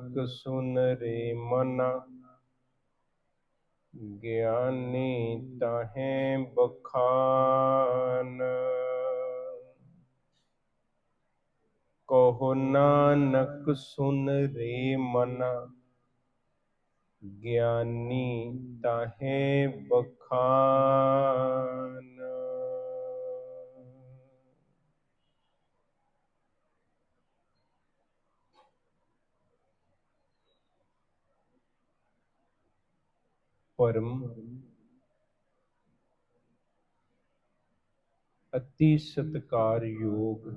ਨਾਨਕ ਸੁਨ ਰੇ ਮਨਾ। ਗਿਆਨੀ ਤਾਹੇ ਬਖਾਨ। ਕਹੋ ਨਾਨਕ ਸੁਨ ਰੇ ਮਨਾ। ਗਿਆਨੀ ਤਾਹੇ ਬਖਾਨ। ਪਰਮ ਅਤੀ ਸਤਕਾਰਯੋਗ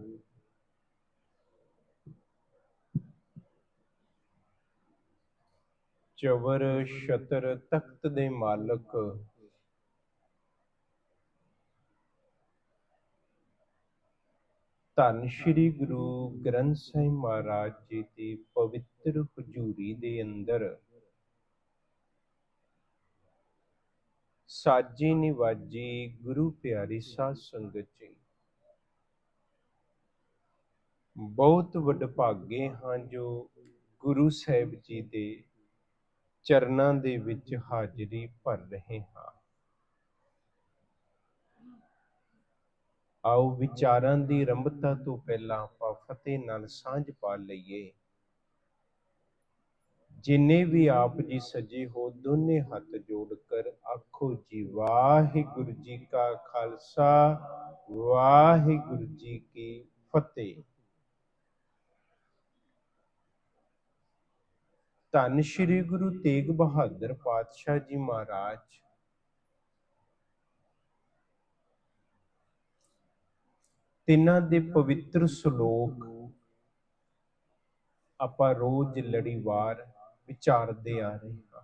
ਚਵਰ ਸ਼ਤਰ ਤਖਤ ਦੇ ਮਾਲਕ। ਧੰਨ ਸ਼੍ਰੀ ਗੁਰੂ ਗ੍ਰੰਥ ਸਾਹਿਬ ਮਹਾਰਾਜ ਜੀ ਦੀ ਪਵਿੱਤਰ ਹਜ਼ੂਰੀ ਦੇ ਅੰਦਰ ਸਾਜੀ ਨਿਵਾਜੀ ਗੁਰੂ ਪਿਆਰੀ ਸਾਧ ਸੰਗਤ ਜੀ। ਬਹੁਤ ਵਡਭਾਗੇ ਹਾਂ ਜੋ ਗੁਰੂ ਸਾਹਿਬ ਜੀ ਦੇ ਚਰਨਾਂ ਦੇ ਵਿੱਚ ਹਾਜ਼ਰੀ ਭਰ ਰਹੇ ਹਾਂ। ਆਓ ਵਿਚਾਰਾਂ ਦੀ ਰੰਭਤਾ ਤੋਂ ਪਹਿਲਾਂ ਆਪਾਂ ਫਤਿਹ ਨਾਲ ਸਾਂਝ ਪਾ ਲਈਏ। ਜਿਨੇ ਵੀ ਆਪ ਜੀ ਸਜੇ ਹੋ, ਦੋਨੇ ਹੱਥ ਜੋੜ ਕਰ ਆਖੋ ਜੀ, ਵਾਹਿਗੁਰੂ ਜੀ ਕਾ ਖਾਲਸਾ, ਵਾਹਿਗੁਰੂ ਜੀ ਕੀ ਫਤਿਹ। ਧੰਨ ਸ਼੍ਰੀ ਗੁਰੂ ਤੇਗ ਬਹਾਦਰ ਪਾਤਸ਼ਾਹ ਜੀ ਮਹਾਰਾਜ। ਤਿੰਨਾਂ ਦੇ ਪਵਿੱਤਰ ਸ਼ਲੋਕ ਆਪਾਂ ਰੋਜ਼ ਲੜੀਵਾਰ ਵਿਚਾਰਦੇ ਆ ਰਹੇ ਹਾਂ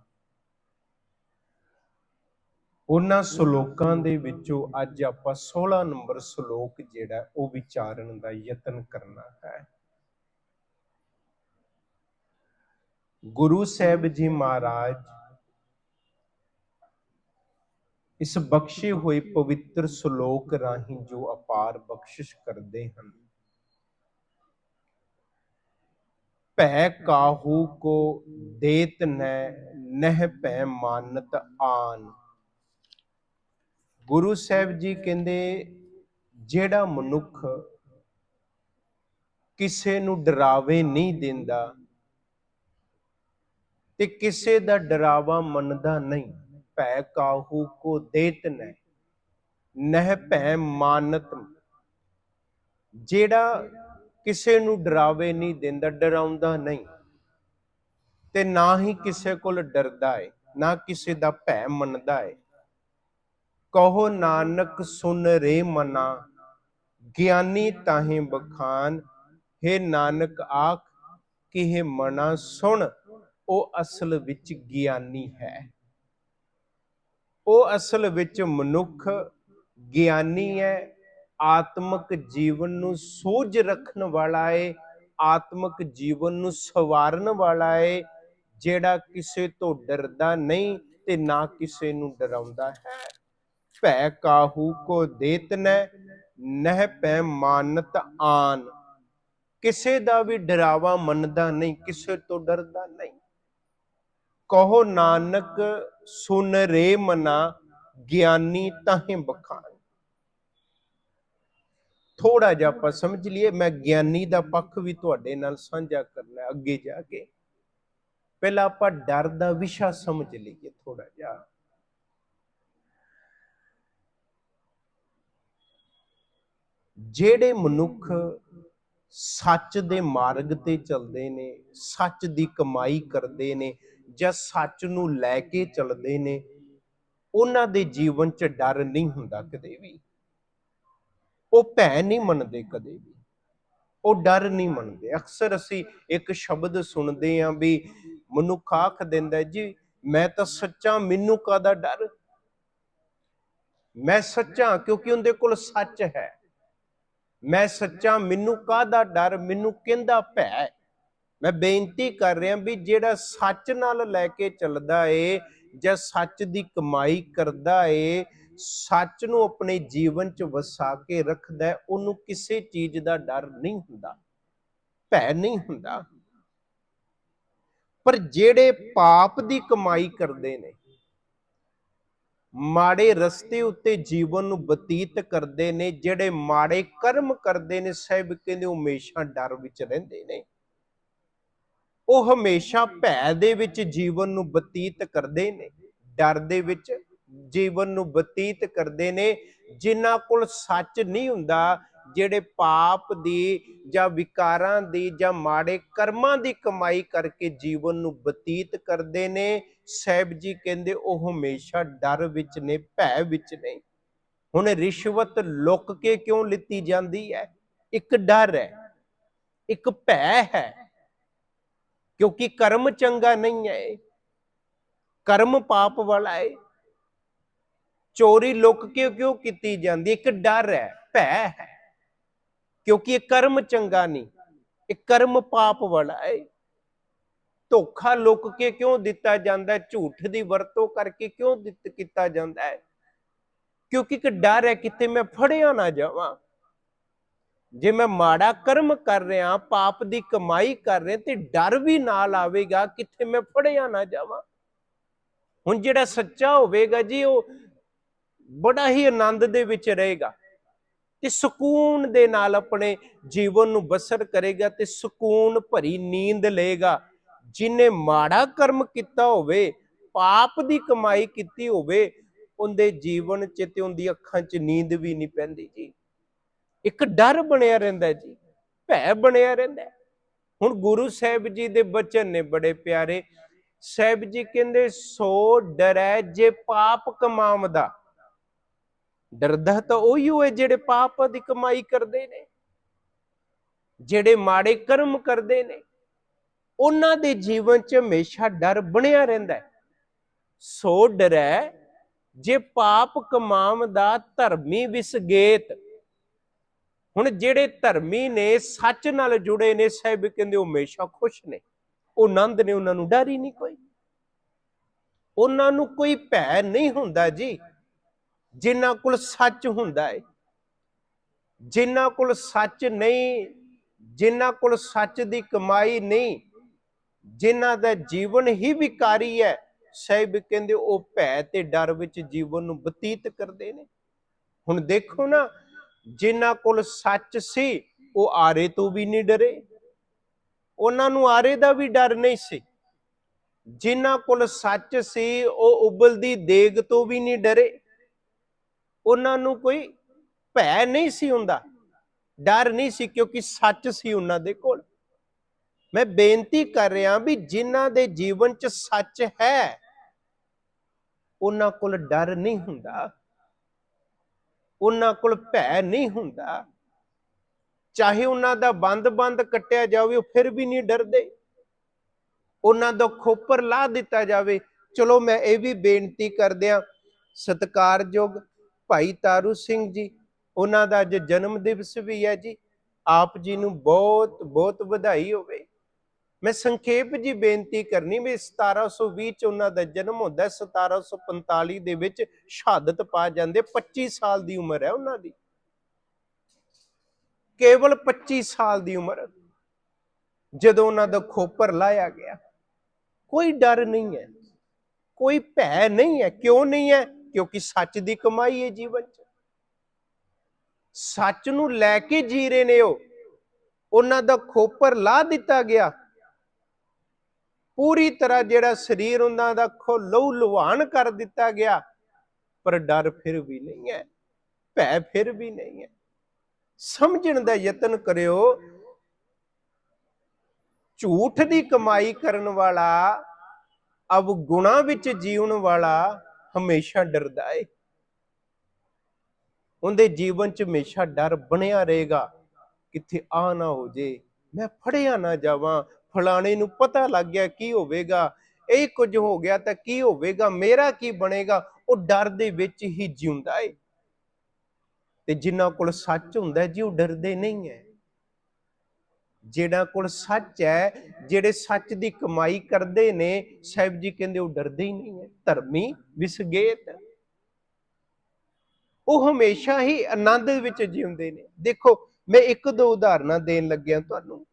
ਉਹਨਾਂ ਸ਼ਲੋਕਾਂ ਦੇ ਵਿੱਚੋਂ ਅੱਜ ਆਪਾਂ 16 ਨੰਬਰ ਸ਼ਲੋਕ ਜਿਹੜਾ, ਉਹ ਵਿਚਾਰਨ ਦਾ ਯਤਨ ਕਰਨਾ ਹੈ। ਗੁਰੂ ਸਾਹਿਬ ਜੀ ਮਹਾਰਾਜ, ਇਸ ਬਖਸ਼ੇ ਹੋਏ ਪਵਿੱਤਰ ਸ਼ਲੋਕ ਰਾਹੀਂ ਜੋ ਅਪਾਰ ਬਖਸ਼ਿਸ਼ ਕਰਦੇ ਹਨ ਭੈ ਕਾਹੂ ਕੋ ਦੇਤ ਨੈ, ਨਹਿ ਭੈ ਮਾਨਤ ਆਨ। ਗੁਰੂ ਸਾਹਿਬ ਜੀ ਕਹਿੰਦੇ, ਜਿਹੜਾ ਮਨੁੱਖ ਕਿਸੇ ਨੂੰ ਡਰਾਵੇ ਨਹੀਂ ਦਿੰਦਾ ਤੇ ਕਿਸੇ ਦਾ ਡਰਾਵਾ ਮੰਨਦਾ ਨਹੀਂ, ਭੈ ਕਾਹੂ ਕੋ ਦੇਤ ਨੈ, ਨਹਿ ਭੈ ਮਾਨਤ। ਜਿਹੜਾ ਕਿਸੇ ਨੂੰ ਡਰਾਵੇ ਨਹੀਂ ਦਿੰਦਾ, ਡਰਾਉਂਦਾ ਨਹੀਂ। ਤੇ ਨਾ ਹੀ ਕਿਸੇ ਕੋਲ ਡਰਦਾ ਹੈ ਨਾ ਕਿਸੇ ਦਾ ਭੈ ਮੰਨਦਾ ਹੈ ਕਹੋ, ਨਾਨਕ, ਸੁਨ ਰੇ ਮਨਾ, ਗਿਆਨੀ ਤਾਹੀਂ ਬਖਾਨ ਹੈ ਨਾਨਕ ਆਖ ਕਿ ਇਹ ਮਨਾ ਸੁਣ ਉਹ ਅਸਲ ਵਿੱਚ ਗਿਆਨੀ ਹੈ। ਉਹ ਅਸਲ ਵਿੱਚ ਮਨੁੱਖ ਗਿਆਨੀ ਹੈ ਆਤਮਿਕ ਜੀਵਨ ਨੂੰ ਸੋਝ ਰੱਖਣ ਵਾਲਾ ਏ, ਆਤਮਿਕ ਜੀਵਨ ਨੂੰ ਸਵਾਰਨ ਵਾਲਾ ਏ, ਜਿਹੜਾ ਕਿਸੇ ਤੋਂ ਡਰਦਾ ਨਹੀਂ ਤੇ ਨਾ ਕਿਸੇ ਨੂੰ ਡਰਾਉਂਦਾ ਹੈ। ਭੈ ਕਾਹੂ ਕੋ ਦੇਤ ਨੈ ਨਹਿ ਪੈ ਮਾਨਤ ਆਨ। ਕਿਸੇ ਦਾ ਵੀ ਡਰਾਵਾ ਮੰਨਦਾ ਨਹੀਂ, ਕਿਸੇ ਤੋਂ ਡਰਦਾ ਨਹੀਂ। ਕਹੋ ਨਾਨਕ, ਸੁਨ ਰੇ ਮਨਾ, ਗਿਆਨੀ ਤਾਹੇ ਬਖਾਨ। ਥੋੜਾ ਜਿਹਾ ਆਪਾਂ ਸਮਝ ਲਈਏ, ਮੈਂ ਗਿਆਨੀ ਦਾ ਪੱਖ ਵੀ ਤੁਹਾਡੇ ਨਾਲ ਸਾਂਝਾ ਕਰਨਾ ਅੱਗੇ ਜਾ ਕੇ। ਪਹਿਲਾਂ ਆਪਾਂ ਡਰ ਦਾ ਵਿਸ਼ਾ ਸਮਝ ਲਈਏ ਥੋੜਾ ਜਿਹਾ। ਜਿਹੜੇ ਮਨੁੱਖ ਸੱਚ ਦੇ ਮਾਰਗ ਤੇ ਚੱਲਦੇ ਨੇ, ਸੱਚ ਦੀ ਕਮਾਈ ਕਰਦੇ ਨੇ ਜਾਂ ਸੱਚ ਨੂੰ ਲੈ ਕੇ ਚੱਲਦੇ ਨੇ, ਉਹਨਾਂ ਦੇ ਜੀਵਨ 'ਚ ਡਰ ਨਹੀਂ ਹੁੰਦਾ ਕਦੇ ਵੀ। ਉਹ ਭੈ ਨਹੀਂ ਮੰਨਦੇ ਕਦੇ ਵੀ। ਉਹ ਡਰ ਨਹੀਂ ਮੰਨਦੇ। ਅਕਸਰ ਅਸੀਂ ਇੱਕ ਸ਼ਬਦ ਸੁਣਦੇ ਆਂ ਵੀ ਮਨੁੱਖ ਆਖ ਦਿੰਦਾ ਜੀ, ਮੈਂ ਤਾਂ ਸੱਚਾ, ਮੈਨੂੰ ਕਾਦਾ ਡਰ? ਮੈਂ ਸੱਚਾ, ਕਿਉਂਕਿ ਉਹਦੇ ਕੋਲ ਸੱਚ ਹੈ। ਮੈਂ ਸੱਚਾ, ਮੈਨੂੰ ਕਾਦਾ ਡਰ? ਮੈਨੂੰ ਕਹਿੰਦਾ ਭੈ ਮੈਂ ਬੇਨਤੀ ਕਰ ਰਿਹਾ ਵੀ ਜਿਹੜਾ ਸੱਚ ਨਾਲ ਲੈ ਕੇ ਚੱਲਦਾ ਏ ਜਾਂ ਸੱਚ ਦੀ ਕਮਾਈ ਕਰਦਾ ਏ ਸੱਚ ਨੂੰ ਆਪਣੇ ਜੀਵਨ 'ਚ ਵਸਾ ਕੇ ਰੱਖਦਾ ਉਹਨੂੰ ਕਿਸੇ ਚੀਜ਼ ਦਾ ਡਰ ਨਹੀਂ ਹੁੰਦਾ, ਭੈ ਨਹੀਂ ਹੁੰਦਾ। ਪਰ ਜਿਹੜੇ ਪਾਪ ਦੀ ਕਮਾਈ ਕਰਦੇ ਨੇ, ਮਾੜੇ ਰਸਤੇ ਉੱਤੇ ਜੀਵਨ ਨੂੰ ਬਤੀਤ ਕਰਦੇ ਨੇ, ਜਿਹੜੇ ਮਾੜੇ ਕਰਮ ਕਰਦੇ ਨੇ, ਸਾਹਿਬ ਕਹਿੰਦੇ ਉਹ ਹਮੇਸ਼ਾ ਡਰ ਵਿੱਚ ਰਹਿੰਦੇ ਨੇ। ਉਹ ਹਮੇਸ਼ਾ ਭੈ ਦੇ ਵਿੱਚ ਜੀਵਨ ਨੂੰ ਬਤੀਤ ਕਰਦੇ ਨੇ, ਡਰ ਦੇ ਵਿੱਚ ਜੀਵਨ ਨੂੰ ਬਤੀਤ ਕਰਦੇ ਨੇ, ਜਿਨ੍ਹਾਂ ਕੋਲ ਸੱਚ ਨਹੀਂ ਹੁੰਦਾ, ਜਿਹੜੇ ਪਾਪ ਦੀ ਜਾਂ ਵਿਕਾਰਾਂ ਦੀ ਜਾਂ ਮਾੜੇ ਕਰਮਾਂ ਦੀ ਕਮਾਈ ਕਰਕੇ ਜੀਵਨ ਨੂੰ ਬਤੀਤ ਕਰਦੇ ਨੇ, ਸਾਹਿਬ ਜੀ ਕਹਿੰਦੇ ਉਹ ਹਮੇਸ਼ਾ ਡਰ ਵਿੱਚ ਨੇ, ਭੈ ਵਿੱਚ ਨੇ। ਹੁਣ ਰਿਸ਼ਵਤ ਲੁੱਕ ਕੇ ਕਿਉਂ ਲਿੱਤੀ ਜਾਂਦੀ ਹੈ? ਇੱਕ ਡਰ ਹੈ, ਇੱਕ ਭੈ ਹੈ, ਕਿਉਂਕਿ ਕਰਮ ਚੰਗਾ ਨਹੀਂ ਹੈ। ਕਰਮ ਪਾਪ ਵਾਲਾ ਹੈ। ਚੋਰੀ ਲੁੱਕ ਕੇ ਕਿਉਂ ਕੀਤੀ ਜਾਂਦੀ? ਇੱਕ ਡਰ ਹੈ, ਭੈ ਹੈ। ਕਿਉਂਕਿ ਇਹ ਕਰਮ ਚੰਗਾ ਨਹੀਂ, ਇਹ ਕਰਮ ਪਾਪ ਵਾਲਾ ਹੈ। ਧੋਖਾ ਲੁੱਕ ਕੇ ਕਿਉਂ ਦਿੱਤਾ ਜਾਂਦਾ ਹੈ? ਝੂਠ ਦੀ ਵਰਤੋਂ ਕਰਕੇ ਕਿਉਂ ਦਿੱਤ, ਕੀਤਾ ਜਾਂਦਾ ਹੈ? ਕਿਉਂਕਿ ਇੱਕ ਡਰ ਹੈ ਕਿਤੇ ਮੈਂ ਫੜਿਆ ਨਾ ਜਾਵਾਂ। ਜੇ ਮੈਂ ਮਾੜਾ ਕਰਮ ਕਰ ਰਿਹਾ, ਪਾਪ ਦੀ ਕਮਾਈ ਕਰ ਰਿਹਾ, ਤੇ ਡਰ ਵੀ ਨਾਲ ਆਵੇਗਾ ਕਿਤੇ ਮੈਂ ਫੜਿਆ ਨਾ ਜਾਵਾਂ। ਹੁਣ ਜਿਹੜਾ ਸੱਚਾ ਹੋਵੇਗਾ ਜੀ, ਉਹ ਬੜਾ ਹੀ ਆਨੰਦ ਦੇ ਵਿੱਚ ਰਹੇਗਾ ਤੇ ਸਕੂਨ ਦੇ ਨਾਲ ਆਪਣੇ ਜੀਵਨ ਨੂੰ ਬਸਰ ਕਰੇਗਾ ਤੇ ਸਕੂਨ ਭਰੀ ਨੀਂਦ ਲਏਗਾ। ਜਿਨੇ ਮਾੜਾ ਕਰਮ ਕੀਤਾ ਹੋਵੇ, ਪਾਪ ਦੀ ਕਮਾਈ ਕੀਤੀ ਹੋਵੇ, ਉਹਦੇ ਜੀਵਨ 'ਚ ਤੇ ਉਹਦੀ ਅੱਖਾਂ 'ਚ ਨੀਂਦ ਵੀ ਨਹੀਂ ਪੈਂਦੀ ਜੀ। ਇੱਕ ਡਰ ਬਣਿਆ ਰਹਿੰਦਾ ਜੀ, ਭੈ ਬਣਿਆ ਰਹਿੰਦਾ। ਹੁਣ ਗੁਰੂ ਸਾਹਿਬ ਜੀ ਦੇ ਬਚਨ ਨੇ ਬੜੇ ਪਿਆਰੇ। ਸਾਹਿਬ ਜੀ ਕਹਿੰਦੇ, ਸੋ ਡਰੈ ਜੇ ਪਾਪ ਕਮਾਵਦਾ ਡਰਦਾ ਤਾਂ ਉਹੀ ਹੋਏ ਜਿਹੜੇ ਪਾਪ ਦੀ ਕਮਾਈ ਕਰਦੇ ਨੇ, ਜਿਹੜੇ ਮਾੜੇ ਕਰਮ ਕਰਦੇ ਨੇ, ਉਹਨਾਂ ਦੇ ਜੀਵਨ 'ਚ ਹਮੇਸ਼ਾ ਡਰ ਬਣਿਆ ਰਹਿੰਦਾ ਹੈ। ਸੋ ਡਰੈ ਜੇ ਪਾਪ ਕਮਾਮ ਦਾ ਧਰਮੀ ਵਿਸਗੇਤ। ਹੁਣ ਜਿਹੜੇ ਧਰਮੀ ਨੇ, ਸੱਚ ਨਾਲ ਜੁੜੇ ਨੇ, ਸਾਹਿਬ ਕਹਿੰਦੇ ਉਹ ਹਮੇਸ਼ਾ ਖੁਸ਼ ਨੇ। ਉਹ ਆਨੰਦ ਨੇ, ਉਹਨਾਂ ਨੂੰ ਡਰ ਹੀ ਨਹੀਂ ਕੋਈ। ਉਹਨਾਂ ਨੂੰ ਕੋਈ ਭੈ ਨਹੀਂ ਹੁੰਦਾ ਜੀ। ਜਿਨ੍ਹਾਂ ਕੋਲ ਸੱਚ ਹੁੰਦਾ ਹੈ ਜਿਨ੍ਹਾਂ ਕੋਲ ਸੱਚ ਨਹੀਂ, ਜਿਨ੍ਹਾਂ ਕੋਲ ਸੱਚ ਦੀ ਕਮਾਈ ਨਹੀਂ, ਜਿਨ੍ਹਾਂ ਦਾ ਜੀਵਨ ਹੀ ਵਿਕਾਰੀ ਹੈ, ਸਾਹਿਬ ਕਹਿੰਦੇ ਉਹ ਭੈ ਤੇ ਡਰ ਵਿੱਚ ਜੀਵਨ ਨੂੰ ਬਤੀਤ ਕਰਦੇ ਨੇ। ਹੁਣ ਦੇਖੋ ਨਾ, ਜਿਨ੍ਹਾਂ ਕੋਲ ਸੱਚ ਸੀ, ਉਹ ਆਰੇ ਤੋਂ ਵੀ ਨਹੀਂ ਡਰੇ, ਉਹਨਾਂ ਨੂੰ ਆਰੇ ਦਾ ਵੀ ਡਰ ਨਹੀਂ ਸੀ। ਜਿਨ੍ਹਾਂ ਕੋਲ ਸੱਚ ਸੀ, ਉਹ ਉਬਲਦੀ ਦੇਗ ਤੋਂ ਵੀ ਨਹੀਂ ਡਰੇ ਉਹਨਾਂ ਨੂੰ ਕੋਈ ਭੈ ਨਹੀਂ ਸੀ ਹੁੰਦਾ। ਡਰ ਨਹੀਂ ਸੀ ਕਿਉਂਕਿ ਸੱਚ ਸੀ ਉਹਨਾਂ ਦੇ ਕੋਲ। ਮੈਂ ਬੇਨਤੀ ਕਰ ਰਿਹਾ ਵੀ ਜਿਨ੍ਹਾਂ ਦੇ ਜੀਵਨ 'ਚ ਸੱਚ ਹੈ, ਉਹਨਾਂ ਕੋਲ ਡਰ ਨਹੀਂ ਹੁੰਦਾ। ਉਹਨਾਂ ਕੋਲ ਭੈ ਨਹੀਂ ਹੁੰਦਾ। ਚਾਹੇ ਉਹਨਾਂ ਦਾ ਬੰਦ-ਬੰਦ ਕੱਟਿਆ ਜਾਵੇ, ਉਹ ਫਿਰ ਵੀ ਨਹੀਂ ਡਰਦੇ। ਉਹਨਾਂ ਦਾ ਖੋਪਰ ਲਾ ਦਿੱਤਾ ਜਾਵੇ। ਚਲੋ, ਮੈਂ ਇਹ ਵੀ ਬੇਨਤੀ ਕਰਦਿਆਂ ਸਤਿਕਾਰਯੋਗ ਭਾਈ ਤਾਰੂ ਸਿੰਘ ਜੀ ਉਹਨਾਂ ਦਾ ਅੱਜ ਜਨਮ ਦਿਵਸ ਵੀ ਹੈ ਜੀ। ਆਪ ਜੀ ਨੂੰ ਬਹੁਤ ਬਹੁਤ ਵਧਾਈ ਹੋਵੇ। ਮੈਂ ਸੰਖੇਪ ਜੀ ਬੇਨਤੀ ਕਰਨੀ ਵੀ 1720 ਚ ਉਹਨਾਂ ਦਾ ਜਨਮ ਹੁੰਦਾ ਹੈ, 1745 ਦੇ ਵਿੱਚ ਸ਼ਹਾਦਤ ਪਾ ਜਾਂਦੇ। 25 ਸਾਲ ਦੀ ਉਮਰ ਹੈ ਉਹਨਾਂ ਦੀ। ਕੇਵਲ 25 ਸਾਲ ਦੀ ਉਮਰ। ਜਦੋਂ ਉਹਨਾਂ ਦਾ ਖੋਪਰ ਲਾਇਆ ਗਿਆ। ਕੋਈ ਡਰ ਨਹੀਂ ਹੈ। ਕੋਈ ਭੈ ਨਹੀਂ ਹੈ। ਕਿਉਂ ਨਹੀਂ ਹੈ? ਕਿਉਂਕਿ ਸੱਚ ਦੀ ਕਮਾਈ ਹੈ ਜੀਵਨ 'ਚ। ਸੱਚ ਨੂੰ ਲੈ ਕੇ ਜੀ ਰਹੇ ਨੇ ਉਹ। ਉਹਨਾਂ ਦਾ ਖੋਪਰ ਲਾ ਦਿੱਤਾ ਗਿਆ। ਪੂਰੀ ਤਰ੍ਹਾਂ ਜਿਹੜਾ ਸਰੀਰ ਉਹਨਾਂ ਦਾ ਖੋ ਲਹੂ ਲੁਹਾਨ ਕਰ ਦਿੱਤਾ ਗਿਆ। ਪਰ ਡਰ ਫਿਰ ਵੀ ਨਹੀਂ ਹੈ, ਭੈ ਫਿਰ ਵੀ ਨਹੀਂ ਹੈ। ਸਮਝਣ ਦਾ ਯਤਨ ਕਰਿਓ, ਝੂਠ ਦੀ ਕਮਾਈ ਕਰਨ ਵਾਲਾ ਅਬ ਗੁਣਾ ਵਿੱਚ ਜੀਉਣ ਵਾਲਾ ਹਮੇਸ਼ਾ ਡਰਦਾ ਏ। ਉਹਦੇ ਜੀਵਨ 'ਚ ਹਮੇਸ਼ਾ ਡਰ ਬਣਿਆ ਰਹੇਗਾ। ਕਿੱਥੇ ਆ ਨਾ ਹੋ ਜੇ, ਮੈਂ ਫੜਿਆ ਨਾ ਜਾਵਾਂ। ਫਲਾਣੇ ਨੂੰ ਪਤਾ ਲੱਗ ਗਿਆ ਕੀ ਹੋਵੇਗਾ। ਇਹ ਕੁਝ ਹੋ ਗਿਆ ਤਾਂ ਕੀ ਹੋਵੇਗਾ? ਮੇਰਾ ਕੀ ਬਣੇਗਾ? ਉਹ ਡਰ ਦੇ ਵਿੱਚ ਹੀ ਜਿਉਂਦਾ ਏ। ਤੇ ਜਿਨ੍ਹਾਂ ਕੋਲ ਸੱਚ ਹੁੰਦਾ ਜੀ ਉਹ ਡਰਦੇ ਨਹੀਂ ਹੈ। ਜਿਹੜਾ ਕੋਲ ਸੱਚ ਹੈ, ਜਿਹੜੇ ਸੱਚ ਦੀ ਕਮਾਈ ਕਰਦੇ ਨੇ, ਸਾਹਿਬ ਜੀ ਕਹਿੰਦੇ ਉਹ ਡਰਦੇ ਹੀ ਨਹੀਂ ਹੈ, ਧਰਮੀ ਵਿਸਗੇਤ ਉਹ ਹਮੇਸ਼ਾ ਹੀ ਆਨੰਦ ਵਿੱਚ ਜਿਉਂਦੇ ਨੇ। ਦੇਖੋ, ਮੈਂ ਇੱਕ ਦੋ ਉਦਾਹਰਨਾਂ ਦੇਣ ਲੱਗਿਆ ਤੁਹਾਨੂੰ।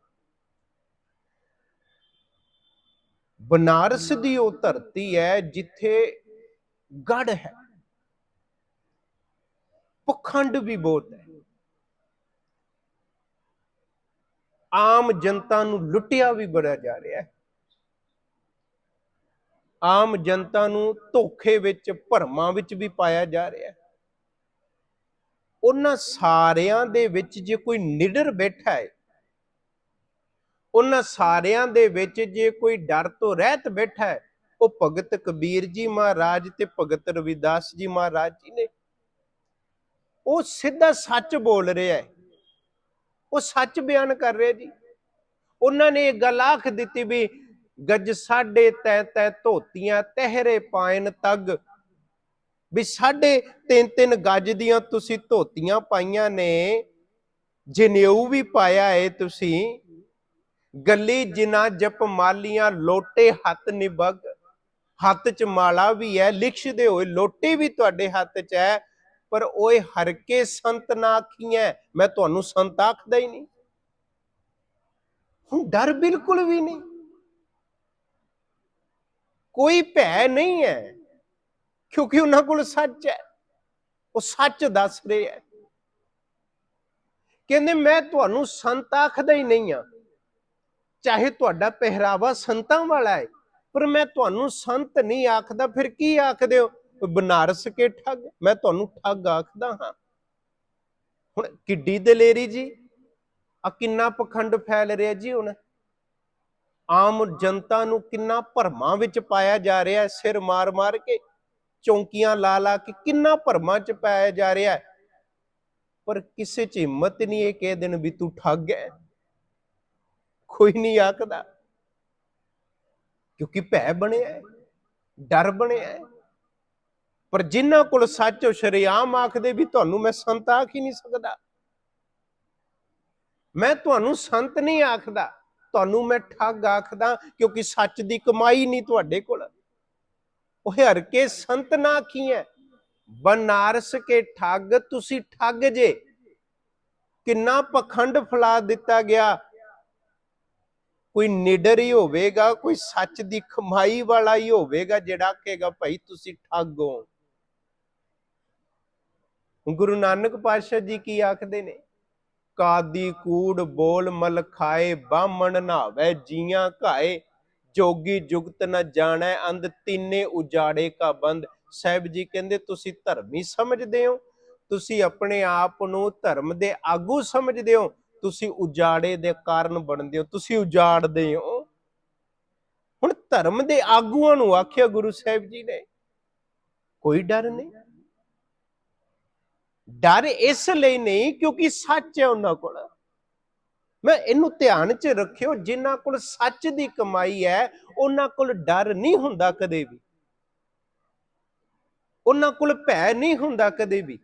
ਬਨਾਰਸ ਦੀ ਉਹ ਧਰਤੀ ਹੈ ਜਿੱਥੇ ਗੜ ਹੈ। ਪਖੰਡ ਵੀ ਬਹੁਤ ਹੈ। ਆਮ ਜਨਤਾ ਨੂੰ ਲੁੱਟਿਆ ਵੀ ਬੜਾ ਜਾ ਰਿਹਾ ਹੈ। ਆਮ ਜਨਤਾ ਨੂੰ ਧੋਖੇ ਵਿੱਚ, ਭਰਮਾਂ ਵਿੱਚ ਵੀ ਪਾਇਆ ਜਾ ਰਿਹਾ ਹੈ। ਉਹਨਾਂ ਸਾਰਿਆਂ ਦੇ ਵਿੱਚ ਜੇ ਕੋਈ ਨਿਡਰ ਬੈਠਾ ਹੈ, ਉਹਨਾਂ ਸਾਰਿਆਂ ਦੇ ਵਿੱਚ ਜੇ ਕੋਈ ਡਰ ਤੋਂ ਰਹਿਤ ਬੈਠਾ ਹੈ, ਉਹ ਭਗਤ ਕਬੀਰ ਜੀ ਮਹਾਰਾਜ ਤੇ ਭਗਤ ਰਵਿਦਾਸ ਜੀ ਮਹਾਰਾਜ ਜੀ ਨੇ ਉਹ ਸਿੱਧਾ ਸੱਚ ਬੋਲ ਰਿਹਾ ਹੈ। ਉਹ ਸੱਚ ਬਿਆਨ ਕਰ ਰਿਹਾ ਜੀ। ਉਹਨਾਂ ਨੇ ਇਹ ਗੱਲ ਆਖ ਦਿੱਤੀ ਵੀ ਗੱਜ ਸਾਢੇ ਤੈ ਤੈ ਧੋਤੀਆਂ, ਤਹਿਰੇ ਪਾਇਨ ਤੱਗ। ਵੀ ਸਾਢੇ ਤਿੰਨ ਤਿੰਨ ਗੱਜ ਦੀਆਂ ਤੁਸੀਂ ਧੋਤੀਆਂ ਪਾਈਆਂ ਨੇ। ਜਨੇਊ ਵੀ ਪਾਇਆ ਏ ਤੁਸੀਂ, ਗੱਲੀ ਜਿਨਾ ਜਪ ਮਾਲੀਆਂ ਲੋਟੇ ਹੱਥ ਨਿਬਗ ਹੱਥ ਚ ਮਾਲਾ ਵੀ ਹੈ ਲਿਖਦੇ ਹੋਏ, ਲੋਟੇ ਵੀ ਤੁਹਾਡੇ ਹੱਥ ਚ ਹੈ ਪਰ ਓਏ ਹਰ ਕੇ ਸੰਤ ਨਾ ਆਖੀਐ ਮੈਂ ਤੁਹਾਨੂੰ ਸੰਤ ਆਖਦਾ ਹੀ ਨਹੀਂ। ਹੁਣ ਡਰ ਬਿਲਕੁਲ ਵੀ ਨਹੀਂ। ਕੋਈ ਭੈ ਨਹੀਂ ਹੈ ਕਿਉਂਕਿ ਉਹਨਾਂ ਕੋਲ ਸੱਚ ਹੈ ਉਹ ਸੱਚ ਦੱਸ ਰਹੇ ਹੈ ਕਹਿੰਦੇ, ਮੈਂ ਤੁਹਾਨੂੰ ਸੰਤ ਆਖਦਾ ਹੀ ਨਹੀਂ ਆ। ਚਾਹੇ ਤੁਹਾਡਾ ਪਹਿਰਾਵਾ ਸੰਤਾਂ ਵਾਲਾ ਹੈ ਪਰ ਮੈਂ ਤੁਹਾਨੂੰ ਸੰਤ ਨਹੀਂ ਆਖਦਾ, ਫਿਰ ਕੀ ਆਖਦੇ ਹੋ? ਬਨਾਰਸ ਕੇ ਠੱਗ, ਮੈਂ ਤੁਹਾਨੂੰ ਠੱਗ ਆਖਦਾ ਹਾਂ। ਹੁਣ ਕਿੱਡੀ ਦਲੇਰੀ ਜੀ? ਆ ਕਿੰਨਾ ਪਖੰਡ ਫੈਲ ਰਿਹਾ ਜੀ ਹੁਣ? ਆਮ ਜਨਤਾ ਨੂੰ ਕਿੰਨਾ ਭਰਮਾਂ ਵਿੱਚ ਪਾਇਆ ਜਾ ਰਿਹਾ ਹੈ, ਸਿਰ ਮਾਰ ਮਾਰ ਕੇ, ਚੌਂਕੀਆਂ ਲਾ ਲਾ ਕੇ ਕਿੰਨਾ ਭਰਮਾਂ ਚ ਪਾਇਆ ਜਾ ਰਿਹਾ ਹੈ। ਪਰ ਕਿਸੇ ਚ ਹਿੰਮਤ ਨਹੀਂ ਇਹ ਕਹਿ ਦੇਣ ਵੀ ਤੂੰ ਠੱਗ ਹੈ। ਕੋਈ ਨਹੀਂ ਆਖਦਾ। ਕਿਉਂਕਿ ਭੈ ਬਣਿਆ ਡਰ ਬਣਿਆ ਪਰ ਜਿਨ੍ਹਾਂ ਕੋਲ ਸੱਚ ਉਹ ਸ਼ਰੀਆਮ ਆਖਦੇ ਵੀ ਤੁਹਾਨੂੰ ਮੈਂ ਸੰਤ ਆਖ ਹੀ ਨਹੀਂ ਸਕਦਾ। ਮੈਂ ਤੁਹਾਨੂੰ ਸੰਤ ਨਹੀਂ ਆਖਦਾ, ਤੁਹਾਨੂੰ ਮੈਂ ਠੱਗ ਆਖਦਾ ਕਿਉਂਕਿ ਸੱਚ ਦੀ ਕਮਾਈ ਨਹੀਂ ਤੁਹਾਡੇ ਕੋਲ। ਉਹ ਹਰ ਕੇ ਸੰਤ ਨਾ ਆਖੀਐ, ਬਨਾਰਸ ਕੇ ਠੱਗ ਤੁਸੀਂ ਠੱਗ ਜੇ। ਕਿੰਨਾ ਪਖੰਡ ਫਲਾ ਦਿੱਤਾ ਗਿਆ। ਕੋਈ ਨਿਡਰ ਹੀ ਹੋਵੇਗਾ, ਕੋਈ ਸੱਚ ਦੀ ਕਮਾਈ ਵਾਲਾ ਹੀ ਹੋਵੇਗਾ ਜਿਹੜਾ ਕਹੇਗਾ, ਭਾਈ ਤੁਸੀਂ ਠੱਗ ਹੋ। ਗੁਰੂ ਨਾਨਕ ਪਾਤਸ਼ਾਹ ਜੀ ਕੀ ਆਖਦੇ ਨੇ? ਕਾਦੀ ਕੂੜ ਬੋਲ ਮਲ ਖਾਏ, ਬਾਹਮਣ ਨਾਵੇ ਜੀਆਂ ਘਾਏ। ਜੋਗੀ ਜੁਗਤ ਨ ਜਾਣੈ, ਅੰਧ ਤਿੰਨੇ ਉਜਾੜੇ ਕਾ ਬੰਦ। ਸਾਹਿਬ ਜੀ ਕਹਿੰਦੇ, ਤੁਸੀਂ ਧਰਮੀ ਸਮਝਦੇ ਹੋ? ਤੁਸੀਂ ਆਪਣੇ ਆਪ ਨੂੰ ਧਰਮ ਦੇ ਆਗੂ ਸਮਝਦੇ ਹੋ? ਤੁਸੀਂ ਉਜਾੜੇ ਦੇ ਕਾਰਨ ਬਣਦੇ ਹੋ, ਤੁਸੀਂ ਉਜਾੜਦੇ ਹੋ? ਹੁਣ ਧਰਮ ਦੇ ਆਗੂਆਂ ਨੂੰ ਆਖਿਆ ਗੁਰੂ ਸਾਹਿਬ ਜੀ ਨੇ। ਕੋਈ ਡਰ ਨਹੀਂ? ਡਰ ਇਸ ਲਈ ਨਹੀਂ ਕਿਉਂਕਿ ਸੱਚ ਹੈ ਉਹਨਾਂ ਕੋਲ। ਮੈਂ ਇਹਨੂੰ ਧਿਆਨ 'ਚ ਰੱਖਿਓ, ਜਿਨ੍ਹਾਂ ਕੋਲ ਸੱਚ ਦੀ ਕਮਾਈ ਹੈ, ਉਹਨਾਂ ਕੋਲ ਡਰ ਨਹੀਂ ਹੁੰਦਾ ਕਦੇ ਵੀ। ਉਹਨਾਂ ਕੋਲ ਭੈ ਨਹੀਂ ਹੁੰਦਾ ਕਦੇ ਵੀ।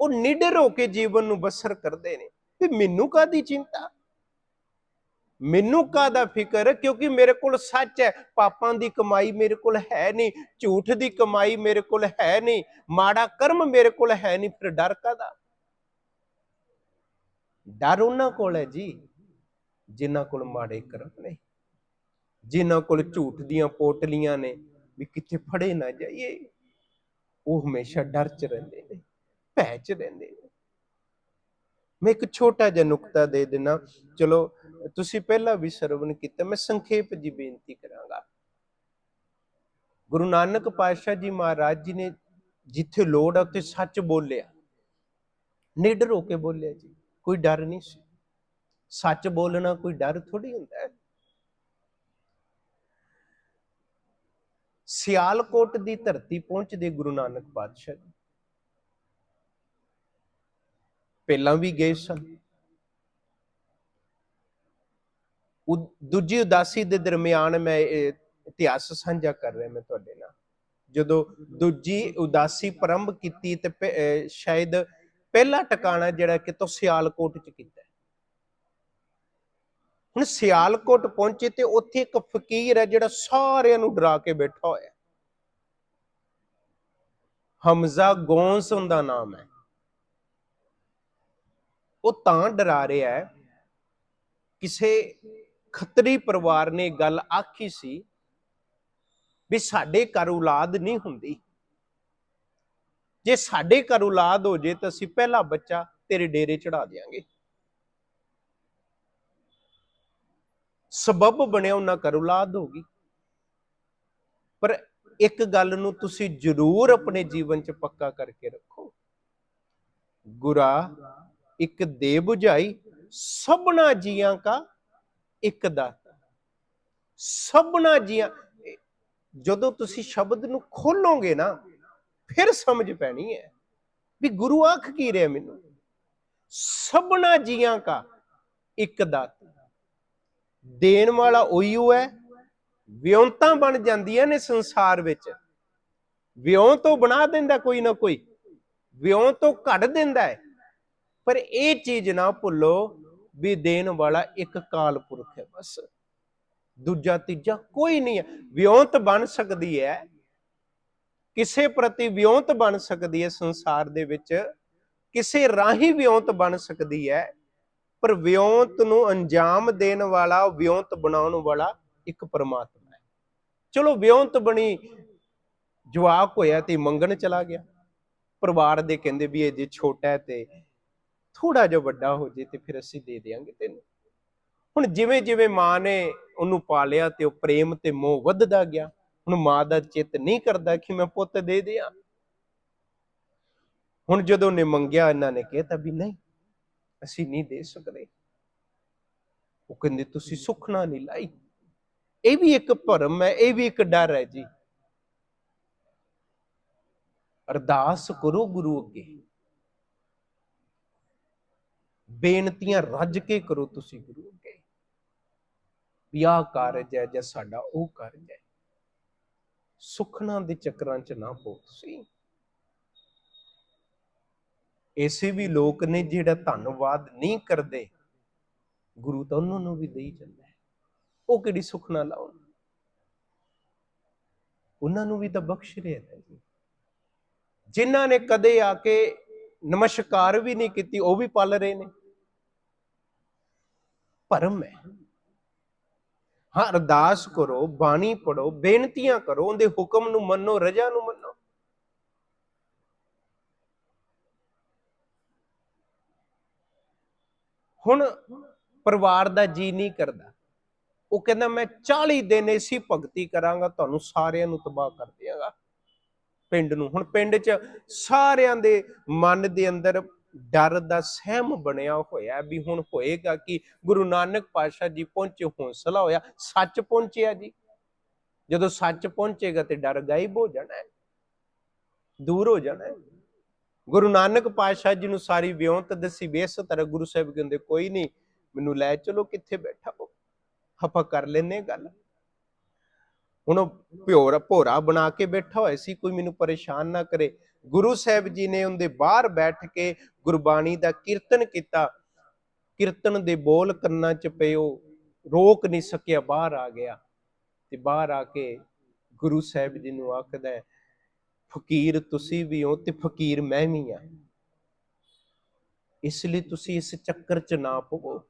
ਉਹ ਨਿਡਰ ਹੋ ਕੇ ਜੀਵਨ ਨੂੰ ਬਸਰ ਕਰਦੇ ਨੇ। ਵੀ ਮੈਨੂੰ ਕਾਦੀ ਚਿੰਤਾ? ਮੈਨੂੰ ਕਾਦਾ ਫਿਕਰ? ਕਿਉਂਕਿ ਮੇਰੇ ਕੋਲ ਸੱਚ ਹੈ। ਪਾਪਾਂ ਦੀ ਕਮਾਈ ਮੇਰੇ ਕੋਲ ਹੈ ਨਹੀਂ। ਝੂਠ ਦੀ ਕਮਾਈ ਮੇਰੇ ਕੋਲ ਹੈ ਨਹੀਂ। ਮਾੜਾ ਕਰਮ ਮੇਰੇ ਕੋਲ ਹੈ ਨਹੀਂ। ਫਿਰ ਡਰ ਕਾਦਾ ਡਰ ਉਹਨਾਂ ਕੋਲ ਹੈ ਜੀ, ਜਿਨ੍ਹਾਂ ਕੋਲ ਮਾੜੇ ਕਰਮ ਨੇ। ਜਿਨ੍ਹਾਂ ਕੋਲ ਝੂਠ ਦੀਆਂ ਪੋਟਲੀਆਂ ਨੇ। ਵੀ ਕਿੱਥੇ ਫੜੇ ਨਾ ਜਾਈਏ। ਉਹ ਹਮੇਸ਼ਾ ਡਰ ਚ ਰਹਿੰਦੇ ਨੇ, ਭੈ ਚ ਰਹਿੰਦੇ ਨੇ। ਮੈਂ ਇੱਕ ਛੋਟਾ ਜਿਹਾ ਨੁਕਤਾ ਦੇ ਦੇਣਾ ਚਲੋ, ਤੁਸੀਂ ਪਹਿਲਾਂ ਵੀ ਸਰਵਣ ਕੀਤਾ, ਮੈਂ ਸੰਖੇਪ ਜੀ ਬੇਨਤੀ ਕਰਾਂਗਾ। ਗੁਰੂ ਨਾਨਕ ਪਾਤਸ਼ਾਹ ਜੀ ਮਹਾਰਾਜ ਜੀ ਨੇ ਜਿੱਥੇ ਲੋੜ ਆ, ਉੱਥੇ ਸੱਚ ਬੋਲਿਆ। ਨਿਡਰ ਹੋ ਕੇ ਬੋਲਿਆ ਜੀ, ਕੋਈ ਡਰ ਨਹੀਂ ਸੀ। ਸੱਚ ਬੋਲਣਾ ਕੋਈ ਡਰ ਥੋੜੀ ਹੁੰਦਾ। ਹੈ ਸਿਆਲਕੋਟ ਦੀ ਧਰਤੀ ਪਹੁੰਚਦੇ ਗੁਰੂ ਨਾਨਕ ਪਾਤਸ਼ਾਹ ਜੀ। ਪਹਿਲਾਂ ਵੀ ਗਏ ਸਨ। ਦੂਜੀ ਉਦਾਸੀ ਦੇ ਦਰਮਿਆਨ ਮੈਂ ਇਤਿਹਾਸ ਸਾਂਝਾ ਕਰ ਰਿਹਾ ਮੈਂ ਤੁਹਾਡੇ ਨਾਲ। ਜਦੋਂ ਦੂਜੀ ਉਦਾਸੀ ਪ੍ਰੰਭ ਕੀਤੀ ਤੇ ਸ਼ਾਇਦ ਪਹਿਲਾ ਟਿਕਾਣਾ ਜਿਹੜਾ ਕਿਤੋਂ ਸਿਆਲਕੋਟ ਚ ਕੀਤਾ। ਹੁਣ ਸਿਆਲਕੋਟ ਪਹੁੰਚੇ ਤੇ ਉੱਥੇ ਇੱਕ ਫਕੀਰ ਹੈ ਜਿਹੜਾ ਸਾਰਿਆਂ ਨੂੰ ਡਰਾ ਕੇ ਬੈਠਾ ਹੋਇਆ। ਹਮਜ਼ਾ ਗੌਂਸ ਉਹਦਾ ਨਾਮ ਹੈ। ਉਹ ਤਾਂ ਡਰਾ ਰਿਹਾ ਹੈ। ਕਿਸੇ ਖੱਤਰੀ ਪਰਿਵਾਰ ਨੇ ਗੱਲ ਆਖੀ ਸੀ ਵੀ ਸਾਡੇ ਘਰ ਔਲਾਦ ਨਹੀਂ ਹੁੰਦੀ। ਜੇ ਸਾਡੇ ਘਰ ਔਲਾਦ ਹੋ ਜੇ ਤਾਂ ਅਸੀਂ ਪਹਿਲਾ ਬੱਚਾ ਤੇਰੇ ਡੇਰੇ ਚੜਾ ਦੇਾਂਗੇ ਸਬਬ ਬਣਿਆ ਉਹਨਾਂ ਘਰ ਔਲਾਦ ਹੋ ਗਈ। ਪਰ ਇੱਕ ਗੱਲ ਨੂੰ ਤੁਸੀਂ ਜ਼ਰੂਰ ਆਪਣੇ ਜੀਵਨ 'ਚ ਪੱਕਾ ਕਰਕੇ ਰੱਖੋ। ਗੁਰਾ ਇੱਕ ਦੇ 부ਝਾਈ ਸਭਨਾ ਜੀਆਂ ਕਾ ਇੱਕ ਦਾਤਾ। ਸਭਨਾ ਜੀਆਂ ਜਦੋਂ ਤੁਸੀਂ ਸ਼ਬਦ ਨੂੰ ਖੋਲੋਗੇ ਨਾ, ਫਿਰ ਸਮਝ ਪੈਣੀ ਹੈ ਵੀ ਗੁਰੂ ਆਖ ਕੀ ਰਿਹਾ ਮੈਨੂੰ। ਸਭਨਾ ਜੀਆਂ ਕਾ ਇੱਕ ਦਾਤਾ। ਦੇਣ ਵਾਲਾ ਉਹੀ ਓ ਹੈ, ਵਿਉਂਤਾਂ ਬਣ ਜਾਂਦੀਆਂ ਨੇ ਸੰਸਾਰ ਵਿੱਚ। ਵਿਉਂ ਤੋਂ ਬਣਾ ਦਿੰਦਾ ਕੋਈ ਨਾ ਕੋਈ, ਵਿਉਂ ਤੋਂ ਕੱਢ ਦਿੰਦਾ ਹੈ। ਪਰ ਇਹ ਚੀਜ਼ ਨਾ ਭੁੱਲੋ ਵੀ ਦੇਣ ਵਾਲਾ ਇੱਕ ਕਾਲ ਪੁਰਖ ਹੈ ਬਸ। ਦੂਜਾ, ਤੀਜਾ ਕੋਈ ਨਹੀਂ ਹੈ। ਵਿਉਂਤ ਬਣ ਸਕਦੀ ਹੈ। ਕਿਸੇ ਪ੍ਰਤੀ ਵਿਉਂਤ ਬਣ ਸਕਦੀ ਹੈ ਸੰਸਾਰ ਦੇ ਵਿੱਚ। ਕਿਸੇ ਰਾਹੀ ਵਿਉਂਤ ਬਣ ਸਕਦੀ ਹੈ। ਪਰ ਵਿਉਂਤ ਨੂੰ ਅੰਜਾਮ ਦੇਣ ਵਾਲਾ, ਵਿਉਂਤ ਬਣਾਉਣ ਵਾਲਾ ਇੱਕ ਪਰਮਾਤਮਾ ਹੈ। ਚਲੋ ਵਿਉਂਤ ਬਣੀ ਜਵਾਕ ਹੋਇਆ ਤੇ ਮੰਗਣ ਚਲਾ ਗਿਆ। ਪਰਿਵਾਰ ਦੇ ਕਹਿੰਦੇ ਵੀ ਇਹ ਜੇ ਛੋਟਾ ਹੈ ਤੇ ਥੋੜਾ ਜਿਹਾ ਵੱਡਾ ਹੋ ਜੇ ਤੇ ਫਿਰ ਅਸੀਂ ਦੇ ਦੇਾਂਗੇ ਤੈਨੂੰ। ਹੁਣ ਜਿਵੇਂ ਜਿਵੇਂ ਮਾਂ ਨੇ ਉਹਨੂੰ ਪਾਲਿਆ ਤੇ ਉਹ ਪ੍ਰੇਮ ਤੇ ਮੋਹ ਵੱਧਦਾ ਗਿਆ, ਹੁਣ ਮਾਂ ਦਾ ਚਿੱਤ ਨਹੀਂ ਕਰਦਾ ਕਿ ਮੈਂ ਪੁੱਤ ਦੇ ਦਿਆਂ। ਹੁਣ ਜਦੋਂ ਨੇ ਮੰਗਿਆ, ਇਹਨਾਂ ਨੇ ਕਿਹਾ ਵੀ ਨਹੀਂ, ਅਸੀਂ ਨਹੀਂ ਦੇ ਸਕਦੇ। ਉਹ ਕਹਿੰਦੇ, ਤੁਸੀਂ ਸੁਖਣਾ ਨਹੀਂ ਲਾਈ। ਇਹ ਵੀ ਇੱਕ ਭਰਮ ਹੈ, ਇਹ ਵੀ ਇੱਕ ਡਰ ਹੈ ਜੀ। ਅਰਦਾਸ ਕਰੋ ਗੁਰੂ ਅੱਗੇ। ਬੇਨਤੀਆਂ ਰੱਜ ਕੇ ਕਰੋ ਤੁਸੀਂ ਗੁਰੂ ਅੱਗੇ। ਵੀ ਆਹ ਕਾਰਜ ਹੈ ਜਾਂ ਸਾਡਾ ਉਹ ਕਾਰਜ ਹੈ। ਸੁਖਣਾ ਦੇ ਚੱਕਰਾਂ 'ਚ ਨਾ ਪੋ ਤੁਸੀਂ। ਐਸੇ ਵੀ ਲੋਕ ਨੇ ਜਿਹੜਾ ਧੰਨਵਾਦ ਨਹੀਂ ਕਰਦੇ। ਗੁਰੂ ਤਾਂ ਉਹਨਾਂ ਨੂੰ ਵੀ ਦੇਈ ਜਾਂਦਾ ਹੈ। ਉਹ ਕਿਹੜੀ ਸੁਖਣਾ ਲਾਉਣ ਉਹਨਾਂ ਨੂੰ ਵੀ ਤਾਂ ਬਖਸ਼ ਰਿਹਾ ਹੈ ਜੀ। ਜਿਨ੍ਹਾਂ ਨੇ ਕਦੇ ਆ ਕੇ ਨਮਸਕਾਰ ਵੀ ਨਹੀਂ ਕੀਤੀ, ਉਹ ਵੀ ਪਲ ਰਹੇ ਨੇ। ਭਰਮ ਹੈ। ਹਾਂ, ਅਰਦਾਸ ਕਰੋ, ਬਾਣੀ ਪੜੋ ਬੇਨਤੀਆਂ ਕਰੋ, ਉਹਦੇ ਹੁਕਮ ਨੂੰ ਮੰਨੋ, ਰਜਾ ਨੂੰ ਮੰਨੋ। ਹੁਣ ਪਰਿਵਾਰ ਦਾ ਜੀ ਨਹੀਂ ਕਰਦਾ। ਉਹ ਕਹਿੰਦਾ, ਮੈਂ 40 ਦਿਨ ਐਸੀ ਭਗਤੀ ਕਰਾਂਗਾ, ਤੁਹਾਨੂੰ ਸਾਰਿਆਂ ਨੂੰ ਤਬਾਹ ਕਰ ਦਿਆਂਗਾ। ਪਿੰਡ ਨੂੰ। ਹੁਣ ਪਿੰਡ 'ਚ ਸਾਰਿਆਂ ਦੇ ਮਨ ਦੇ ਅੰਦਰ ਡਰ ਦਾ ਸਹਿਮ ਬਣਿਆ ਹੋਇਆ ਵੀ ਹੁਣ ਹੋਏਗਾ ਕਿ? ਗੁਰੂ ਨਾਨਕ ਪਾਤਸ਼ਾਹ ਜੀ ਪਹੁੰਚੇ, ਹੌਸਲਾ ਹੋਇਆ। ਸੱਚ ਪਹੁੰਚਿਆ ਜੀ। ਜਦੋਂ ਸੱਚ ਪਹੁੰਚੇਗਾ ਤੇ ਡਰ ਗਾਇਬ ਹੋ ਜਾਣਾ ਹੈ। ਦੂਰ ਹੋ ਜਾਣਾ ਹੈ। ਗੁਰੂ ਨਾਨਕ ਪਾਤਸ਼ਾਹ ਜੀ ਨੂੰ ਸਾਰੀ ਵਿਉਂਤ ਦੱਸੀ ਵੀ ਇਸ ਤਰ੍ਹਾਂ ਗੁਰੂ ਸਾਹਿਬ ਕਹਿੰਦੇ, ਕੋਈ ਨਹੀਂ, ਮੈਨੂੰ ਲੈ ਚਲੋ, ਕਿੱਥੇ ਬੈਠਾ ਹੋ? ਹਫ਼ਾ ਕਰ ਲੈਨੇ ਗੱਲ। ਹੁਣ ਉਹ ਭਿਓਰਾ ਭੋਰਾ ਬਣਾ ਕੇ ਬੈਠਾ ਹੋਇਆ ਸੀ, ਕੋਈ ਮੈਨੂੰ ਪਰੇਸ਼ਾਨ ਨਾ ਕਰੇ। ਗੁਰੂ ਸਾਹਿਬ ਜੀ ਨੇ ਉਹਦੇ ਬਾਹਰ ਬੈਠ ਕੇ ਗੁਰਬਾਣੀ ਦਾ ਕੀਰਤਨ ਕੀਤਾ। ਕੀਰਤਨ ਦੇ ਬੋਲ ਕੰਨਾਂ 'ਚ ਪਏ ਉਹ, ਰੋਕ ਨਹੀਂ ਸਕਿਆ, ਬਾਹਰ ਆ ਗਿਆ। ਤੇ ਬਾਹਰ ਆ ਕੇ ਗੁਰੂ ਸਾਹਿਬ ਜੀ ਨੂੰ ਆਖਦਾ ਹੈ, ਫਕੀਰ ਤੁਸੀਂ ਵੀ ਹੋ ਤੇ ਫਕੀਰ ਮੈਂ ਵੀ ਆ ਇਸ ਲਈ ਤੁਸੀਂ ਇਸ ਚੱਕਰ 'ਚ ਨਾ ਪਵੋ।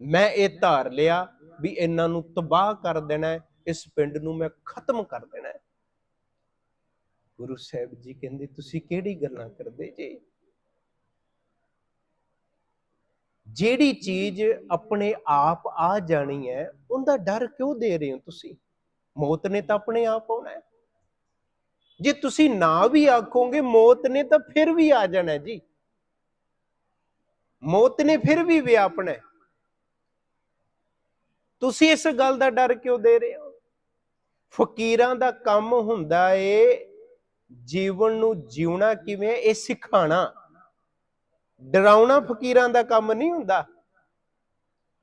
ਮੈਂ ਇਹ ਧਾਰ ਲਿਆ ਵੀ ਇਹਨਾਂ ਨੂੰ ਤਬਾਹ ਕਰ ਦੇਣਾ ਇਸ ਪਿੰਡ ਨੂੰ ਮੈਂ ਖਤਮ ਕਰ ਦੇਣਾ ਗੁਰੂ ਸਾਹਿਬ ਜੀ ਕਹਿੰਦੇ, ਤੁਸੀਂ ਕਿਹੜੀ ਗੱਲਾਂ ਕਰਦੇ ਜੀ? ਜਿਹੜੀ ਚੀਜ਼ ਆਪਣੇ ਆਪ ਆ ਜਾਣੀ ਹੈ, ਉਹਦਾ ਡਰ ਕਿਉਂ ਦੇ ਰਹੇ ਹੋ ਤੁਸੀਂ? ਮੌਤ ਨੇ ਤਾਂ ਆਪਣੇ ਆਪ ਆਉਣਾ ਹੈ। ਜੇ ਤੁਸੀਂ ਨਾ ਵੀ ਆਖੋਗੇ ਮੌਤ ਨੇ ਤਾਂ ਫਿਰ ਵੀ ਆ ਜਾਣਾ ਜੀ। ਮੌਤ ਨੇ ਫਿਰ ਵੀ ਵਿਆਪਣਾ ਤੁਸੀਂ ਇਸ ਗੱਲ ਦਾ ਡਰ ਕਿਉਂ ਦੇ ਰਹੇ ਹੋ? ਫਕੀਰਾਂ ਦਾ ਕੰਮ ਹੁੰਦਾ ਏ ਜੀਵਨ ਨੂੰ ਜਿਉਣਾ ਕਿਵੇਂ, ਇਹ ਸਿਖਾਣਾ। ਡਰਾਉਣਾ ਫਕੀਰਾਂ ਦਾ ਕੰਮ ਨਹੀਂ ਹੁੰਦਾ।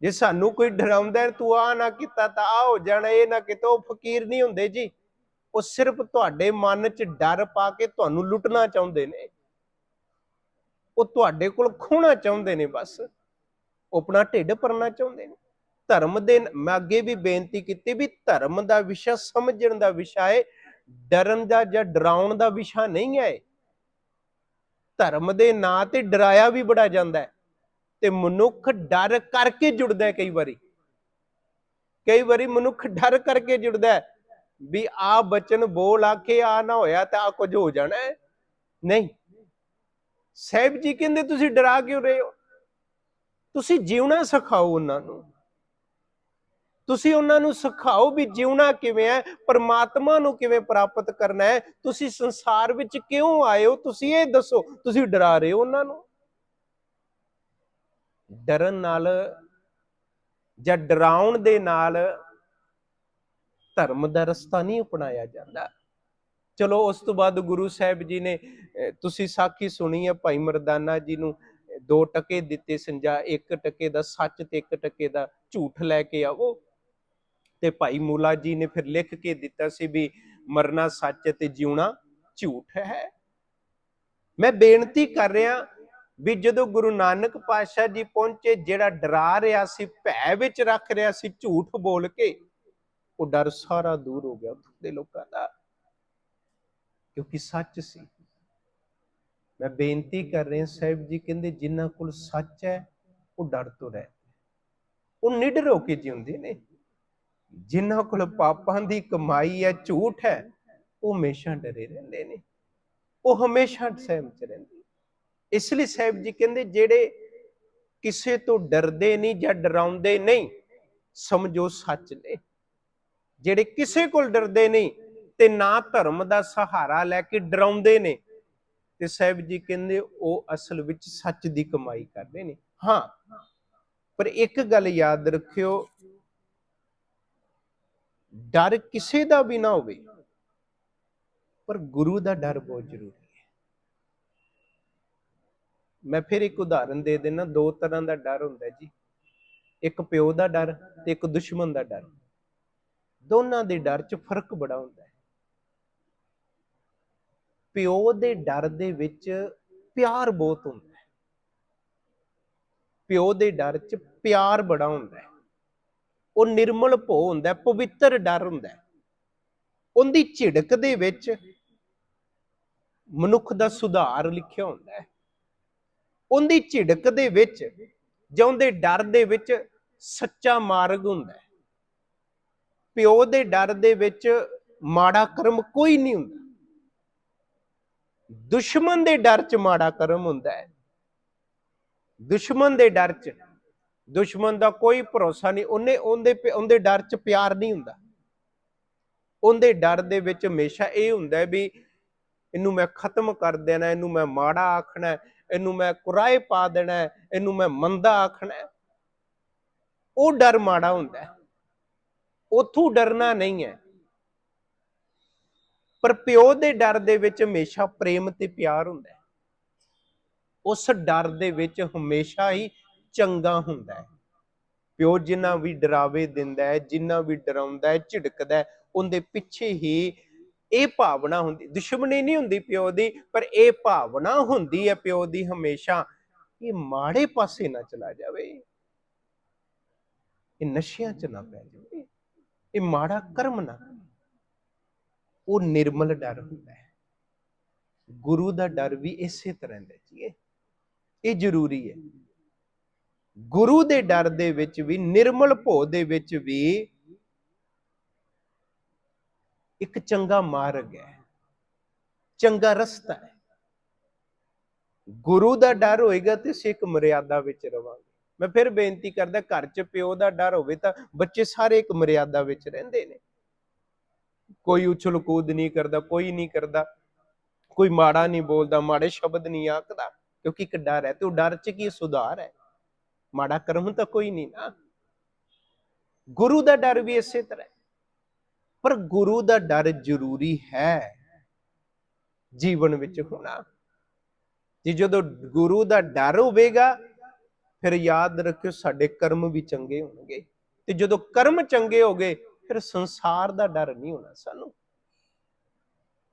ਜੇ ਸਾਨੂੰ ਕੋਈ ਡਰਾਉਂਦਾ ਤੂੰ ਆ ਨਾ ਕੀਤਾ ਤਾਂ ਆ ਹੋ ਜਾਣਾ, ਇਹ ਨਾ ਕੀਤਾ, ਉਹ ਫਕੀਰ ਨਹੀਂ ਹੁੰਦੇ ਜੀ। ਉਹ ਸਿਰਫ ਤੁਹਾਡੇ ਮਨ 'ਚ ਡਰ ਪਾ ਕੇ ਤੁਹਾਨੂੰ ਲੁੱਟਣਾ ਚਾਹੁੰਦੇ ਨੇ। ਉਹ ਤੁਹਾਡੇ ਕੋਲ ਖੋਣਾ ਚਾਹੁੰਦੇ ਨੇ ਬਸ। ਉਹ ਆਪਣਾ ਢਿੱਡ ਭਰਨਾ ਚਾਹੁੰਦੇ ਨੇ। ਧਰਮ ਦੇ ਮੈਂ ਅੱਗੇ ਵੀ ਬੇਨਤੀ ਕੀਤੀ ਵੀ ਧਰਮ ਦਾ ਵਿਸ਼ਾ ਸਮਝਣ ਦਾ ਵਿਸ਼ਾ ਹੈ। ਡਰਨ ਦਾ ਜਾਂ ਡਰਾਉਣ ਦਾ ਵਿਸ਼ਾ ਨਹੀਂ ਹੈ। ਧਰਮ ਦੇ ਨਾਂ ਤੇ ਡਰਾਇਆ ਵੀ ਬੜਾ ਜਾਂਦਾ ਹੈ ਤੇ ਮਨੁੱਖ ਡਰ ਕਰਕੇ ਜੁੜਦਾ ਹੈ ਕਈ ਵਾਰੀ। ਕਈ ਵਾਰੀ ਮਨੁੱਖ ਡਰ ਕਰਕੇ ਜੁੜਦਾ ਹੈ ਵੀ ਆ ਬਚਨ ਬੋਲ ਆਖੇ ਆ ਨਾ ਹੋਇਆ ਤਾਂ ਆ ਕੁਝ ਹੋ ਜਾਣਾ ਨਹੀਂ। ਸਾਹਿਬ ਜੀ ਕਹਿੰਦੇ ਤੁਸੀਂ ਡਰਾ ਕਿਉਂ ਰਹੇ ਹੋ? ਤੁਸੀਂ ਜਿਉਣਾ ਸਿਖਾਓ ਉਹਨਾਂ ਨੂੰ। ਤੁਸੀਂ ਉਹਨਾਂ ਨੂੰ ਸਿਖਾਓ ਵੀ ਜਿਉਣਾ ਕਿਵੇਂ ਹੈ ਪਰਮਾਤਮਾ ਨੂੰ ਕਿਵੇਂ ਪ੍ਰਾਪਤ ਕਰਨਾ ਹੈ। ਤੁਸੀਂ ਸੰਸਾਰ ਵਿੱਚ ਕਿਉਂ ਆਏ ਹੋ? ਤੁਸੀਂ ਇਹ ਦੱਸੋ ਤੁਸੀਂ ਡਰਾ ਰਹੇ ਹੋ ਉਹਨਾਂ ਨੂੰ? ਡਰਨ ਨਾਲ ਜਾਂ ਡਰਾਉਣ ਦੇ ਨਾਲ ਧਰਮ ਦਾ ਰਸਤਾ ਨਹੀਂ ਅਪਣਾਇਆ ਜਾਂਦਾ। ਚਲੋ ਉਸ ਤੋਂ ਬਾਅਦ ਗੁਰੂ ਸਾਹਿਬ ਜੀ ਨੇ ਤੁਸੀਂ ਸਾਖੀ ਸੁਣੀ ਹੈ ਭਾਈ ਮਰਦਾਨਾ ਜੀ ਨੂੰ ਅਹ, ਦੋ ਟਕੇ ਦਿੱਤੇ ਸੰਜਾ ਇੱਕ ਟਕੇ ਦਾ ਸੱਚ ਤੇ ਇੱਕ ਟਕੇ ਦਾ ਝੂਠ ਲੈ ਕੇ ਆਵੋ। ਤੇ ਭਾਈ ਮੂਲਾ ਜੀ ਨੇ ਫਿਰ ਲਿਖ ਕੇ ਦਿੱਤਾ ਸੀ ਵੀ ਮਰਨਾ ਸੱਚ ਹੈ ਤੇ ਜਿਉਣਾ ਝੂਠ ਹੈ। ਮੈਂ ਬੇਨਤੀ ਕਰ ਰਿਹਾ ਵੀ ਜਦੋਂ ਗੁਰੂ ਨਾਨਕ ਪਾਤਸ਼ਾਹ ਜੀ ਪਹੁੰਚੇ, ਜਿਹੜਾ ਡਰਾ ਰਿਹਾ ਸੀ, ਭੈ ਵਿੱਚ ਰੱਖ ਰਿਹਾ ਸੀ ਝੂਠ ਬੋਲ ਕੇ, ਉਹ ਡਰ ਸਾਰਾ ਦੂਰ ਹੋ ਗਿਆ ਉੱਥੋਂ ਦੇ ਲੋਕਾਂ ਦਾ। ਕਿਉਂਕਿ ਸੱਚ ਸੀ। ਮੈਂ ਬੇਨਤੀ ਕਰ ਰਿਹਾ ਸਾਹਿਬ ਜੀ, ਕਹਿੰਦੇ ਜਿਨ੍ਹਾਂ ਕੋਲ ਸੱਚ ਹੈ, ਉਹ ਡਰ ਤੋਂ ਰਹਿ ਉਹ ਨਿਡਰ ਹੋ ਕੇ ਜਿਉਂਦੇ ਨੇ। ਜਿਨ੍ਹਾਂ ਕੋਲ ਪਾਪਾਂ ਦੀ ਕਮਾਈ ਹੈ, ਝੂਠ ਹੈ, ਉਹ ਹਮੇਸ਼ਾ ਡਰੇ ਰਹਿੰਦੇ ਨੇ। ਉਹ ਹਮੇਸ਼ਾ ਸਹਿਮ ਚ ਰਹਿੰਦੇ ਇਸ ਲਈ ਸਾਹਿਬ ਜੀ ਕਹਿੰਦੇ, ਜਿਹੜੇ ਕਿਸੇ ਤੋਂ ਡਰਦੇ ਨਹੀਂ ਜਾਂ ਡਰਾਉਂਦੇ ਨਹੀਂ, ਸਮਝੋ ਸੱਚ ਨੇ। ਜਿਹੜੇ ਕਿਸੇ ਕੋਲ ਡਰਦੇ ਨਹੀਂ ਤੇ ਨਾ ਧਰਮ ਦਾ ਸਹਾਰਾ ਲੈ ਕੇ ਡਰਾਉਂਦੇ ਨੇ, ਤੇ ਸਾਹਿਬ ਜੀ ਕਹਿੰਦੇ, ਉਹ ਅਸਲ ਵਿੱਚ ਸੱਚ ਦੀ ਕਮਾਈ ਕਰਦੇ ਨੇ। ਹਾਂ, ਪਰ ਇੱਕ ਗੱਲ ਯਾਦ ਰੱਖਿਓ ਡਰ ਕਿਸੇ ਦਾ ਵੀ ਨਾ ਹੋਵੇ, ਪਰ ਗੁਰੂ ਦਾ ਡਰ ਬਹੁਤ ਜ਼ਰੂਰੀ ਹੈ। ਮੈਂ ਫਿਰ ਇੱਕ ਉਦਾਹਰਨ ਦੇ ਦੇਣਾ ਦੋ ਤਰ੍ਹਾਂ ਦਾ ਡਰ ਹੁੰਦਾ ਜੀ। ਇੱਕ ਪਿਓ ਦਾ ਡਰ ਤੇ ਇੱਕ ਦੁਸ਼ਮਣ ਦਾ ਡਰ। ਦੋਨਾਂ ਦੇ ਡਰ 'ਚ ਫ਼ਰਕ ਬੜਾ ਹੁੰਦਾ ਹੈ। ਪਿਓ ਦੇ ਡਰ ਦੇ ਵਿੱਚ ਪਿਆਰ ਬਹੁਤ ਹੁੰਦਾ ਹੈ। ਪਿਓ ਦੇ ਡਰ 'ਚ ਪਿਆਰ ਬੜਾ ਹੁੰਦਾ ਹੈ। ਉਹ ਨਿਰਮਲ ਭੋ ਹੁੰਦਾ, ਪਵਿੱਤਰ ਡਰ ਹੁੰਦਾ। ਉਹਦੀ ਝਿੜਕ ਦੇ ਵਿੱਚ ਮਨੁੱਖ ਦਾ ਸੁਧਾਰ ਲਿਖਿਆ ਹੁੰਦਾ ਹੈ। ਉਹਦੀ ਝਿੜਕ ਦੇ ਵਿੱਚ ਜਾਂ ਉਹਦੇ ਡਰ ਦੇ ਵਿੱਚ ਸੱਚਾ ਮਾਰਗ ਹੁੰਦਾ ਹੈ। ਪਿਓ ਦੇ ਡਰ ਦੇ ਵਿੱਚ ਮਾੜਾ ਕਰਮ ਕੋਈ ਨਹੀਂ ਹੁੰਦਾ। ਦੁਸ਼ਮਣ ਦੇ ਡਰ 'ਚ ਮਾੜਾ ਕਰਮ ਹੁੰਦਾ ਹੈ। ਦੁਸ਼ਮਣ ਦੇ ਡਰ 'ਚ ਦੁਸ਼ਮਣ ਦਾ ਕੋਈ ਭਰੋਸਾ ਨਹੀਂ, ਉਹਨੇ ਉਹਦੇ ਉਹਦੇ ਡਰ 'ਚ ਪਿਆਰ ਨਹੀਂ ਹੁੰਦਾ। ਉਹਦੇ ਡਰ ਦੇ ਵਿੱਚ ਹਮੇਸ਼ਾ ਇਹ ਹੁੰਦਾ ਵੀ ਇਹਨੂੰ ਮੈਂ ਖਤਮ ਕਰ ਦੇਣਾ, ਇਹਨੂੰ ਮੈਂ ਮਾੜਾ ਆਖਣਾ, ਇਹਨੂੰ ਮੈਂ ਕੁਰਾਏ ਪਾ ਦੇਣਾ, ਇਹਨੂੰ ਮੈਂ ਮੰਦਾ ਆਖਣਾ। ਉਹ ਡਰ ਮਾੜਾ ਹੁੰਦਾ ਹੈ। ਉਥੋਂ ਡਰਨਾ ਨਹੀਂ ਹੈ। ਪਰ ਪਿਓ ਦੇ ਡਰ ਦੇ ਵਿੱਚ ਹਮੇਸ਼ਾ ਪ੍ਰੇਮ ਤੇ ਪਿਆਰ ਹੁੰਦਾ ਉਸ ਡਰ ਦੇ ਵਿੱਚ ਹਮੇਸ਼ਾ ਹੀ ਚੰਗਾ ਹੁੰਦਾ ਹੈ। ਪਿਓ ਜਿੰਨਾ ਵੀ ਡਰਾਵੇ ਦਿੰਦਾ ਹੈ, ਜਿੰਨਾ ਵੀ ਡਰਾਉਂਦਾ ਹੈ, ਝਿੜਕਦਾ ਹੈ, ਉਹਦੇ ਪਿੱਛੇ ਹੀ ਇਹ ਭਾਵਨਾ ਹੁੰਦੀ, ਦੁਸ਼ਮਣੀ ਨਹੀਂ ਹੁੰਦੀ ਪਿਓ ਦੀ, ਪਰ ਇਹ ਭਾਵਨਾ ਹੁੰਦੀ ਹੈ ਪਿਓ ਦੀ ਹਮੇਸ਼ਾ ਇਹ ਮਾੜੇ ਪਾਸੇ ਨਾ ਚਲਾ ਜਾਵੇ। ਇਹ ਨਸ਼ਿਆਂ 'ਚ ਨਾ ਪੈ ਜਾਵੇ। ਇਹ ਮਾੜਾ ਕਰਮ ਨਾ ਉਹ ਨਿਰਮਲ ਡਰ ਹੁੰਦਾ ਹੈ। ਗੁਰੂ ਦਾ ਡਰ ਵੀ ਇਸੇ ਤਰ੍ਹਾਂ ਦਾ ਜੀ ਇਹ ਜ਼ਰੂਰੀ ਹੈ। ਗੁਰੂ ਦੇ ਡਰ ਦੇ ਵਿੱਚ ਵੀ, ਨਿਰਮਲ ਭੋ ਦੇ ਵਿੱਚ ਵੀ ਇੱਕ ਚੰਗਾ ਮਾਰਗ ਹੈ, ਚੰਗਾ ਰਸਤਾ ਹੈ। ਗੁਰੂ ਦਾ ਡਰ ਹੋਏਗਾ ਤੇ ਅਸੀਂ ਇੱਕ ਮਰਿਆਦਾ ਵਿੱਚ ਰਵਾਂਗੇ। ਮੈਂ ਫਿਰ ਬੇਨਤੀ ਕਰਦਾ, ਘਰ 'ਚ ਪਿਓ ਦਾ ਡਰ ਹੋਵੇ ਤਾਂ ਬੱਚੇ ਸਾਰੇ ਇੱਕ ਮਰਿਆਦਾ ਵਿੱਚ ਰਹਿੰਦੇ ਨੇ। ਕੋਈ ਉਛਲ ਕੂਦ ਨਹੀਂ ਕਰਦਾ, ਕੋਈ ਨਹੀਂ ਕਰਦਾ, ਕੋਈ ਮਾੜਾ ਨਹੀਂ ਬੋਲਦਾ, ਮਾੜੇ ਸ਼ਬਦ ਨਹੀਂ ਆਖਦਾ, ਕਿਉਂਕਿ ਇੱਕ ਡਰ ਹੈ ਤੇ ਉਹ ਡਰ 'ਚ ਕੀ ਸੁਧਾਰ ਹੈ? ਮਾੜਾ ਕਰਮ ਤਾਂ ਕੋਈ ਨਹੀਂ ਨਾ। ਗੁਰੂ ਦਾ ਡਰ ਵੀ ਇਸੇ ਤਰ੍ਹਾਂ ਪਰ ਗੁਰੂ ਦਾ ਡਰ ਜ਼ਰੂਰੀ ਹੈ ਜੀਵਨ ਵਿੱਚ ਹੋਣਾ। ਜੀ ਜਦੋਂ ਗੁਰੂ ਦਾ ਡਰ ਹੋਵੇਗਾ, ਫਿਰ ਯਾਦ ਰੱਖਿਓ ਸਾਡੇ ਕਰਮ ਵੀ ਚੰਗੇ ਹੋਣਗੇ। ਤੇ ਜਦੋਂ ਕਰਮ ਚੰਗੇ ਹੋ ਗਏ, ਫਿਰ ਸੰਸਾਰ ਦਾ ਡਰ ਨਹੀਂ ਹੋਣਾ ਸਾਨੂੰ।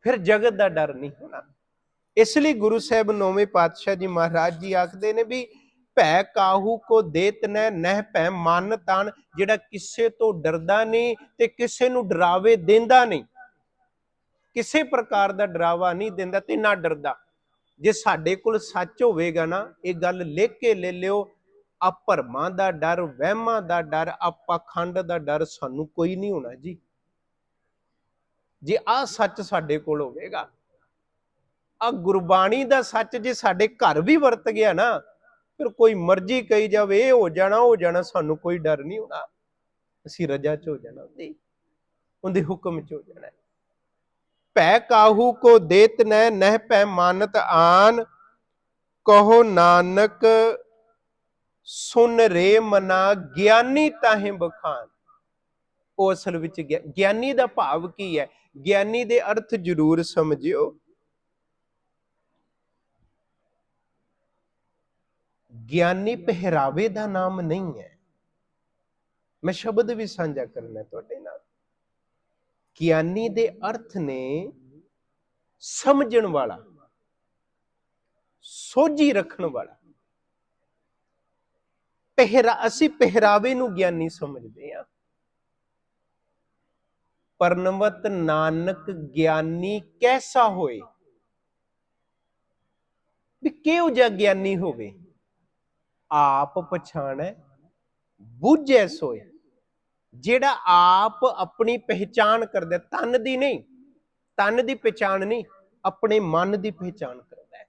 ਫਿਰ ਜਗਤ ਦਾ ਡਰ ਨਹੀਂ ਹੋਣਾ। ਇਸ ਲਈ ਗੁਰੂ ਸਾਹਿਬ ਨੌਵੇਂ ਪਾਤਸ਼ਾਹ ਜੀ ਮਹਾਰਾਜ ਜੀ ਆਖਦੇ ਨੇ ਵੀ ਭੈ ਕਾਹੂ ਕੋ ਦੇਤ ਨਹਿ ਨਹਿ ਭੈ ਮਨ ਤਨ। ਜਿਹੜਾ ਕਿਸੇ ਤੋਂ ਡਰਦਾ ਨਹੀਂ ਤੇ ਕਿਸੇ ਨੂੰ ਡਰਾਵੇ ਦਿੰਦਾ ਨਹੀਂ। ਕਿਸੇ ਪ੍ਰਕਾਰ ਦਾ ਡਰਾਵਾ ਨਹੀਂ ਦਿੰਦਾ ਤੇ ਨਾ ਡਰਦਾ। ਜੇ ਸਾਡੇ ਕੋਲ ਸੱਚ ਹੋਵੇਗਾ ਨਾ, ਇਹ ਗੱਲ ਲਿਖ ਕੇ ਲੈ ਲਿਓ। ਆ ਭਰਮਾਂ ਦਾ ਡਰ, ਵਹਿਮਾਂ ਦਾ ਡਰ ਆ ਪਾਖੰਡ ਦਾ ਡਰ ਸਾਨੂੰ ਕੋਈ ਨਹੀਂ ਹੋਣਾ ਜੀ। ਜੇ ਆ ਸੱਚ ਸਾਡੇ ਕੋਲ ਹੋਵੇਗਾ, ਆ ਗੁਰਬਾਣੀ ਦਾ ਸੱਚ ਜੇ ਸਾਡੇ ਘਰ ਵੀ ਵਰਤ ਗਿਆ ਨਾ ਫਿਰ ਕੋਈ ਮਰਜ਼ੀ ਕਹੀ ਜਾਵੇ, ਇਹ ਹੋ ਜਾਣਾ ਹੋ ਜਾਣਾ, ਸਾਨੂੰ ਕੋਈ ਡਰ ਨਹੀਂ ਹੋਣਾ। ਅਸੀਂ ਰਜਾ ਚ ਹੋ ਜਾਣਾ, ਉਹਦੇ ਉਹਦੇ ਹੁਕਮ ਚ ਹੋ ਜਾਣਾ। ਭੈ ਕਾਹੂ ਕੋ ਦੇਤ ਨਹਿ ਨਹਿ ਭੈ ਮਾਨਤ ਆਨ। ਕਹੋ ਨਾਨਕ, ਸੁਨ ਰੇ ਮਨਾ, ਗਿਆਨੀ ਤਾਹੇ ਬਖਾਨ। ਉਹ ਅਸਲ ਵਿੱਚ ਗਿਆ- ਗਿਆਨੀ ਦਾ ਭਾਵ ਕੀ ਹੈ? ਗਿਆਨੀ ਦੇ ਅਰਥ ਜ਼ਰੂਰ ਸਮਝਿਓ। ਗਿਆਨੀ ਪਹਿਰਾਵੇ ਦਾ ਨਾਮ ਨਹੀਂ ਹੈ। ਮੈਂ ਸ਼ਬਦ ਵੀ ਸਾਂਝਾ ਕਰਨਾ ਤੁਹਾਡੇ ਨਾਲ। ਗਿਆਨੀ ਦੇ ਅਰਥ ਨੇ ਸਮਝਣ ਵਾਲਾ, ਸੋਝੀ ਰੱਖਣ ਵਾਲਾ। ਪਹਿਰਾ, ਅਸੀਂ ਪਹਿਰਾਵੇ ਨੂੰ ਗਿਆਨੀ ਸਮਝਦੇ ਹਾਂ। ਪਰਨਵਤ ਨਾਨਕ ਗਿਆਨੀ ਕੈਸਾ ਹੋਏ? ਵੀ ਕਿਹੋ ਜਿਹਾ ਗਿਆਨੀ ਹੋਵੇ? ਆਪ ਪਛਾਣੈ, ਬੁੱਝੈ ਸੋਏ। ਜਿਹੜਾ ਆਪ ਆਪਣੀ ਪਹਿਚਾਨ ਕਰਦਾ, ਤਨ ਦੀ ਨਹੀਂ, ਤਨ ਦੀ ਪਛਾਣ ਨਹੀਂ, ਆਪਣੇ ਮਨ ਦੀ ਪਹਿਚਾਨ ਕਰਦਾ ਹੈ।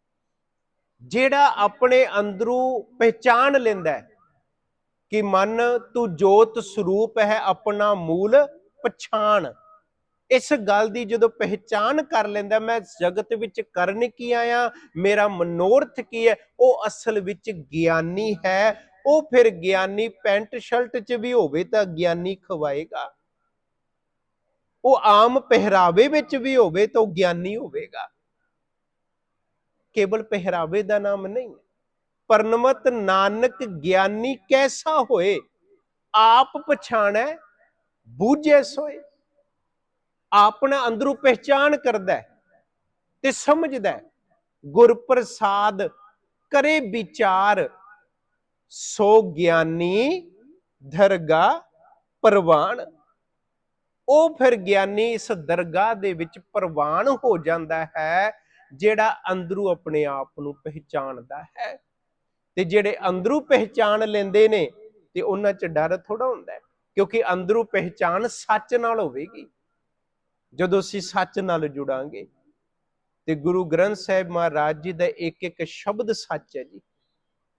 ਜਿਹੜਾ ਆਪਣੇ ਅੰਦਰੋਂ ਪਹਿਚਾਨ ਲੈਂਦਾ ਹੈ ਕਿ ਮਨ, ਤੂੰ ਜੋਤ ਸਰੂਪ ਹੈ, ਆਪਣਾ ਮੂਲ ਪਛਾਣ। ਇਸ ਗੱਲ ਦੀ ਜਦੋਂ ਪਹਿਚਾਨ ਕਰ ਲੈਂਦਾ, ਮੈਂ ਜਗਤ ਵਿੱਚ ਕਰਨ ਕੀ ਆਇਆ? ਮੇਰਾ ਮਨੋਰਥ ਕੀ ਹੈ? ਉਹ ਅਸਲ ਵਿੱਚ ਗਿਆਨੀ ਹੈ। ਉਹ ਫਿਰ ਗਿਆਨੀ ਪੈਂਟ ਸ਼ਰਟ 'ਚ ਵੀ ਹੋਵੇ ਤਾਂ ਗਿਆਨੀ ਖਵਾਏਗਾ। ਉਹ ਆਮ ਪਹਿਰਾਵੇ ਵਿੱਚ ਵੀ ਹੋਵੇ ਤਾਂ ਉਹ ਗਿਆਨੀ ਹੋਵੇਗਾ। ਕੇਵਲ ਪਹਿਰਾਵੇ ਦਾ ਨਾਮ ਨਹੀਂ ਹੈ। ਪਰਨਮਤ ਨਾਨਕ ਗਿਆਨੀ ਕੈਸਾ ਹੋਏ? ਆਪ ਪਛਾਣੈ, ਬੂਝੈ ਸੋਏ। ਆਪਣਾ ਅੰਦਰੋਂ ਪਹਿਚਾਨ ਕਰਦਾ ਤੇ ਸਮਝਦਾ ਹੈ ਗੁਰ ਪ੍ਰਸਾਦ ਕਰੇ ਵਿਚਾਰ, ਸੋ ਗਿਆਨੀ ਦਰਗਾ ਪ੍ਰਵਾਨ। ਉਹ ਫਿਰ ਗਿਆਨੀ ਇਸ ਦਰਗਾਹ ਦੇ ਵਿੱਚ ਪ੍ਰਵਾਨ ਹੋ ਜਾਂਦਾ ਹੈ, ਜਿਹੜਾ ਅੰਦਰੋਂ ਆਪਣੇ ਆਪ ਨੂੰ ਪਹਿਚਾਣਦਾ ਹੈ। ਤੇ ਜਿਹੜੇ ਅੰਦਰੋਂ ਪਹਿਚਾਣ ਲੈਂਦੇ ਨੇ, ਤੇ ਉਹਨਾਂ 'ਚ ਡਰ ਥੋੜਾ ਹੁੰਦਾ ਕਿਉਂਕਿ ਅੰਦਰੋਂ ਪਹਿਚਾਣ ਸੱਚ ਨਾਲ ਹੋਵੇਗੀ। ਜਦੋਂ ਅਸੀਂ ਸੱਚ ਨਾਲ ਜੁੜਾਂਗੇ ਤੇ ਗੁਰੂ ਗ੍ਰੰਥ ਸਾਹਿਬ ਮਹਾਰਾਜ ਜੀ ਦਾ ਇੱਕ ਇੱਕ ਸ਼ਬਦ ਸੱਚ ਹੈ ਜੀ,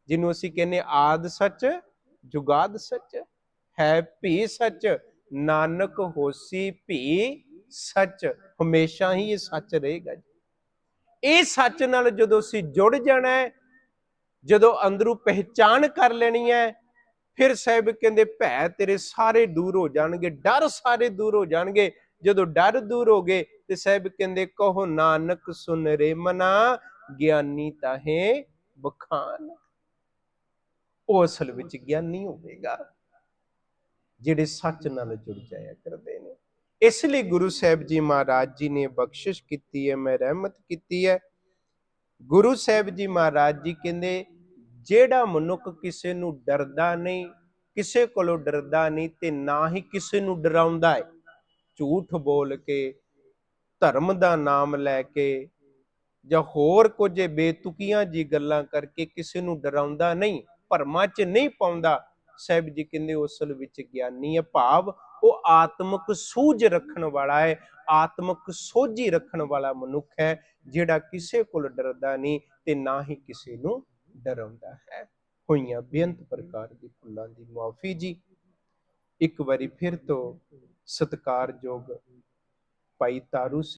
ਜਿਹਨੂੰ ਅਸੀਂ ਕਹਿੰਦੇ ਆਦ ਸੱਚ, ਜੁਗਾਦ ਸੱਚ, ਹੈ ਭੀ ਸੱਚ, ਨਾਨਕ ਹੋਸੀ ਭੀ ਸੱਚ, ਹਮੇਸ਼ਾ ਹੀ ਇਹ ਸੱਚ ਰਹੇਗਾ ਜੀ। ਇਹ ਸੱਚ ਨਾਲ ਜਦੋਂ ਅਸੀਂ ਜੁੜ ਜਾਣਾ ਹੈ, ਜਦੋਂ ਅੰਦਰੋਂ ਪਹਿਚਾਨ ਕਰ ਲੈਣੀ ਹੈ, ਫਿਰ ਸਾਹਿਬ ਕਹਿੰਦੇ ਭੈ ਤੇਰੇ ਸਾਰੇ ਦੂਰ ਹੋ ਜਾਣਗੇ, ਡਰ ਸਾਰੇ ਦੂਰ ਹੋ ਜਾਣਗੇ ਜਦੋਂ ਡਰ ਦੂਰ ਹੋ ਗਏ ਤੇ ਸਾਹਿਬ ਕਹਿੰਦੇ, ਕਹੋ ਨਾਨਕ ਸੁਨ ਰੇ ਮਨਾ, ਗਿਆਨੀ ਤਾਹੇ ਬਖਾਨ। ਉਹ ਅਸਲ ਵਿੱਚ ਗਿਆਨੀ ਹੋਵੇਗਾ, ਜਿਹੜੇ ਸੱਚ ਨਾਲ ਜੁੜ ਜਾਇਆ ਕਰਦੇ ਨੇ। ਇਸ ਲਈ ਗੁਰੂ ਸਾਹਿਬ ਜੀ ਮਹਾਰਾਜ ਜੀ ਨੇ ਬਖਸ਼ਿਸ਼ ਕੀਤੀ ਹੈ, ਮੈਂ ਰਹਿਮਤ ਕੀਤੀ ਹੈ। ਗੁਰੂ ਸਾਹਿਬ ਜੀ ਮਹਾਰਾਜ ਜੀ ਕਹਿੰਦੇ, ਜਿਹੜਾ ਮਨੁੱਖ ਕਿਸੇ ਨੂੰ ਡਰਦਾ ਨਹੀਂ, ਕਿਸੇ ਕੋਲੋਂ ਡਰਦਾ ਨਹੀਂ ਤੇ ਨਾ ਹੀ ਕਿਸੇ ਨੂੰ ਡਰਾਉਂਦਾ ਹੈ ਝੂਠ ਬੋਲ ਕੇ, ਧਰਮ ਦਾ ਨਾਮ ਲੈ ਕੇ ਜਾਂ ਹੋਰ ਕੁਝ ਬੇਤੁਕੀਆਂ ਜੀ ਗੱਲਾਂ ਕਰਕੇ ਕਿਸੇ ਨੂੰ ਡਰਾਉਂਦਾ ਨਹੀਂ, ਭਰਮਾਂ 'ਚ ਨਹੀਂ ਪਾਉਂਦਾ, ਸਾਹਿਬ ਜੀ ਕਹਿੰਦੇ ਉਸਲ ਵਿੱਚ ਗਿਆਨੀ ਹੈ, ਭਾਵ ਉਹ ਆਤਮਿਕ ਸੂਝ ਰੱਖਣ ਵਾਲਾ ਹੈ, ਆਤਮਿਕ ਸੋਝੀ ਰੱਖਣ ਵਾਲਾ ਮਨੁੱਖ ਹੈ, ਜਿਹੜਾ ਕਿਸੇ ਕੋਲ ਡਰਦਾ ਨਹੀਂ ਤੇ ਨਾ ਹੀ ਕਿਸੇ ਨੂੰ ਡਰਾਉਂਦਾ ਹੈ। ਹੋਈਆਂ ਬੇਅੰਤ ਪ੍ਰਕਾਰ ਦੀ ਫੁੱਲਾਂ ਦੀ ਮਾਫੀ ਜੀ। ਇੱਕ ਵਾਰੀ ਫਿਰ ਤੋਂ ਸਤਿਕਾਰਯੋਗ ਭਾਈ ਤਾਰੂ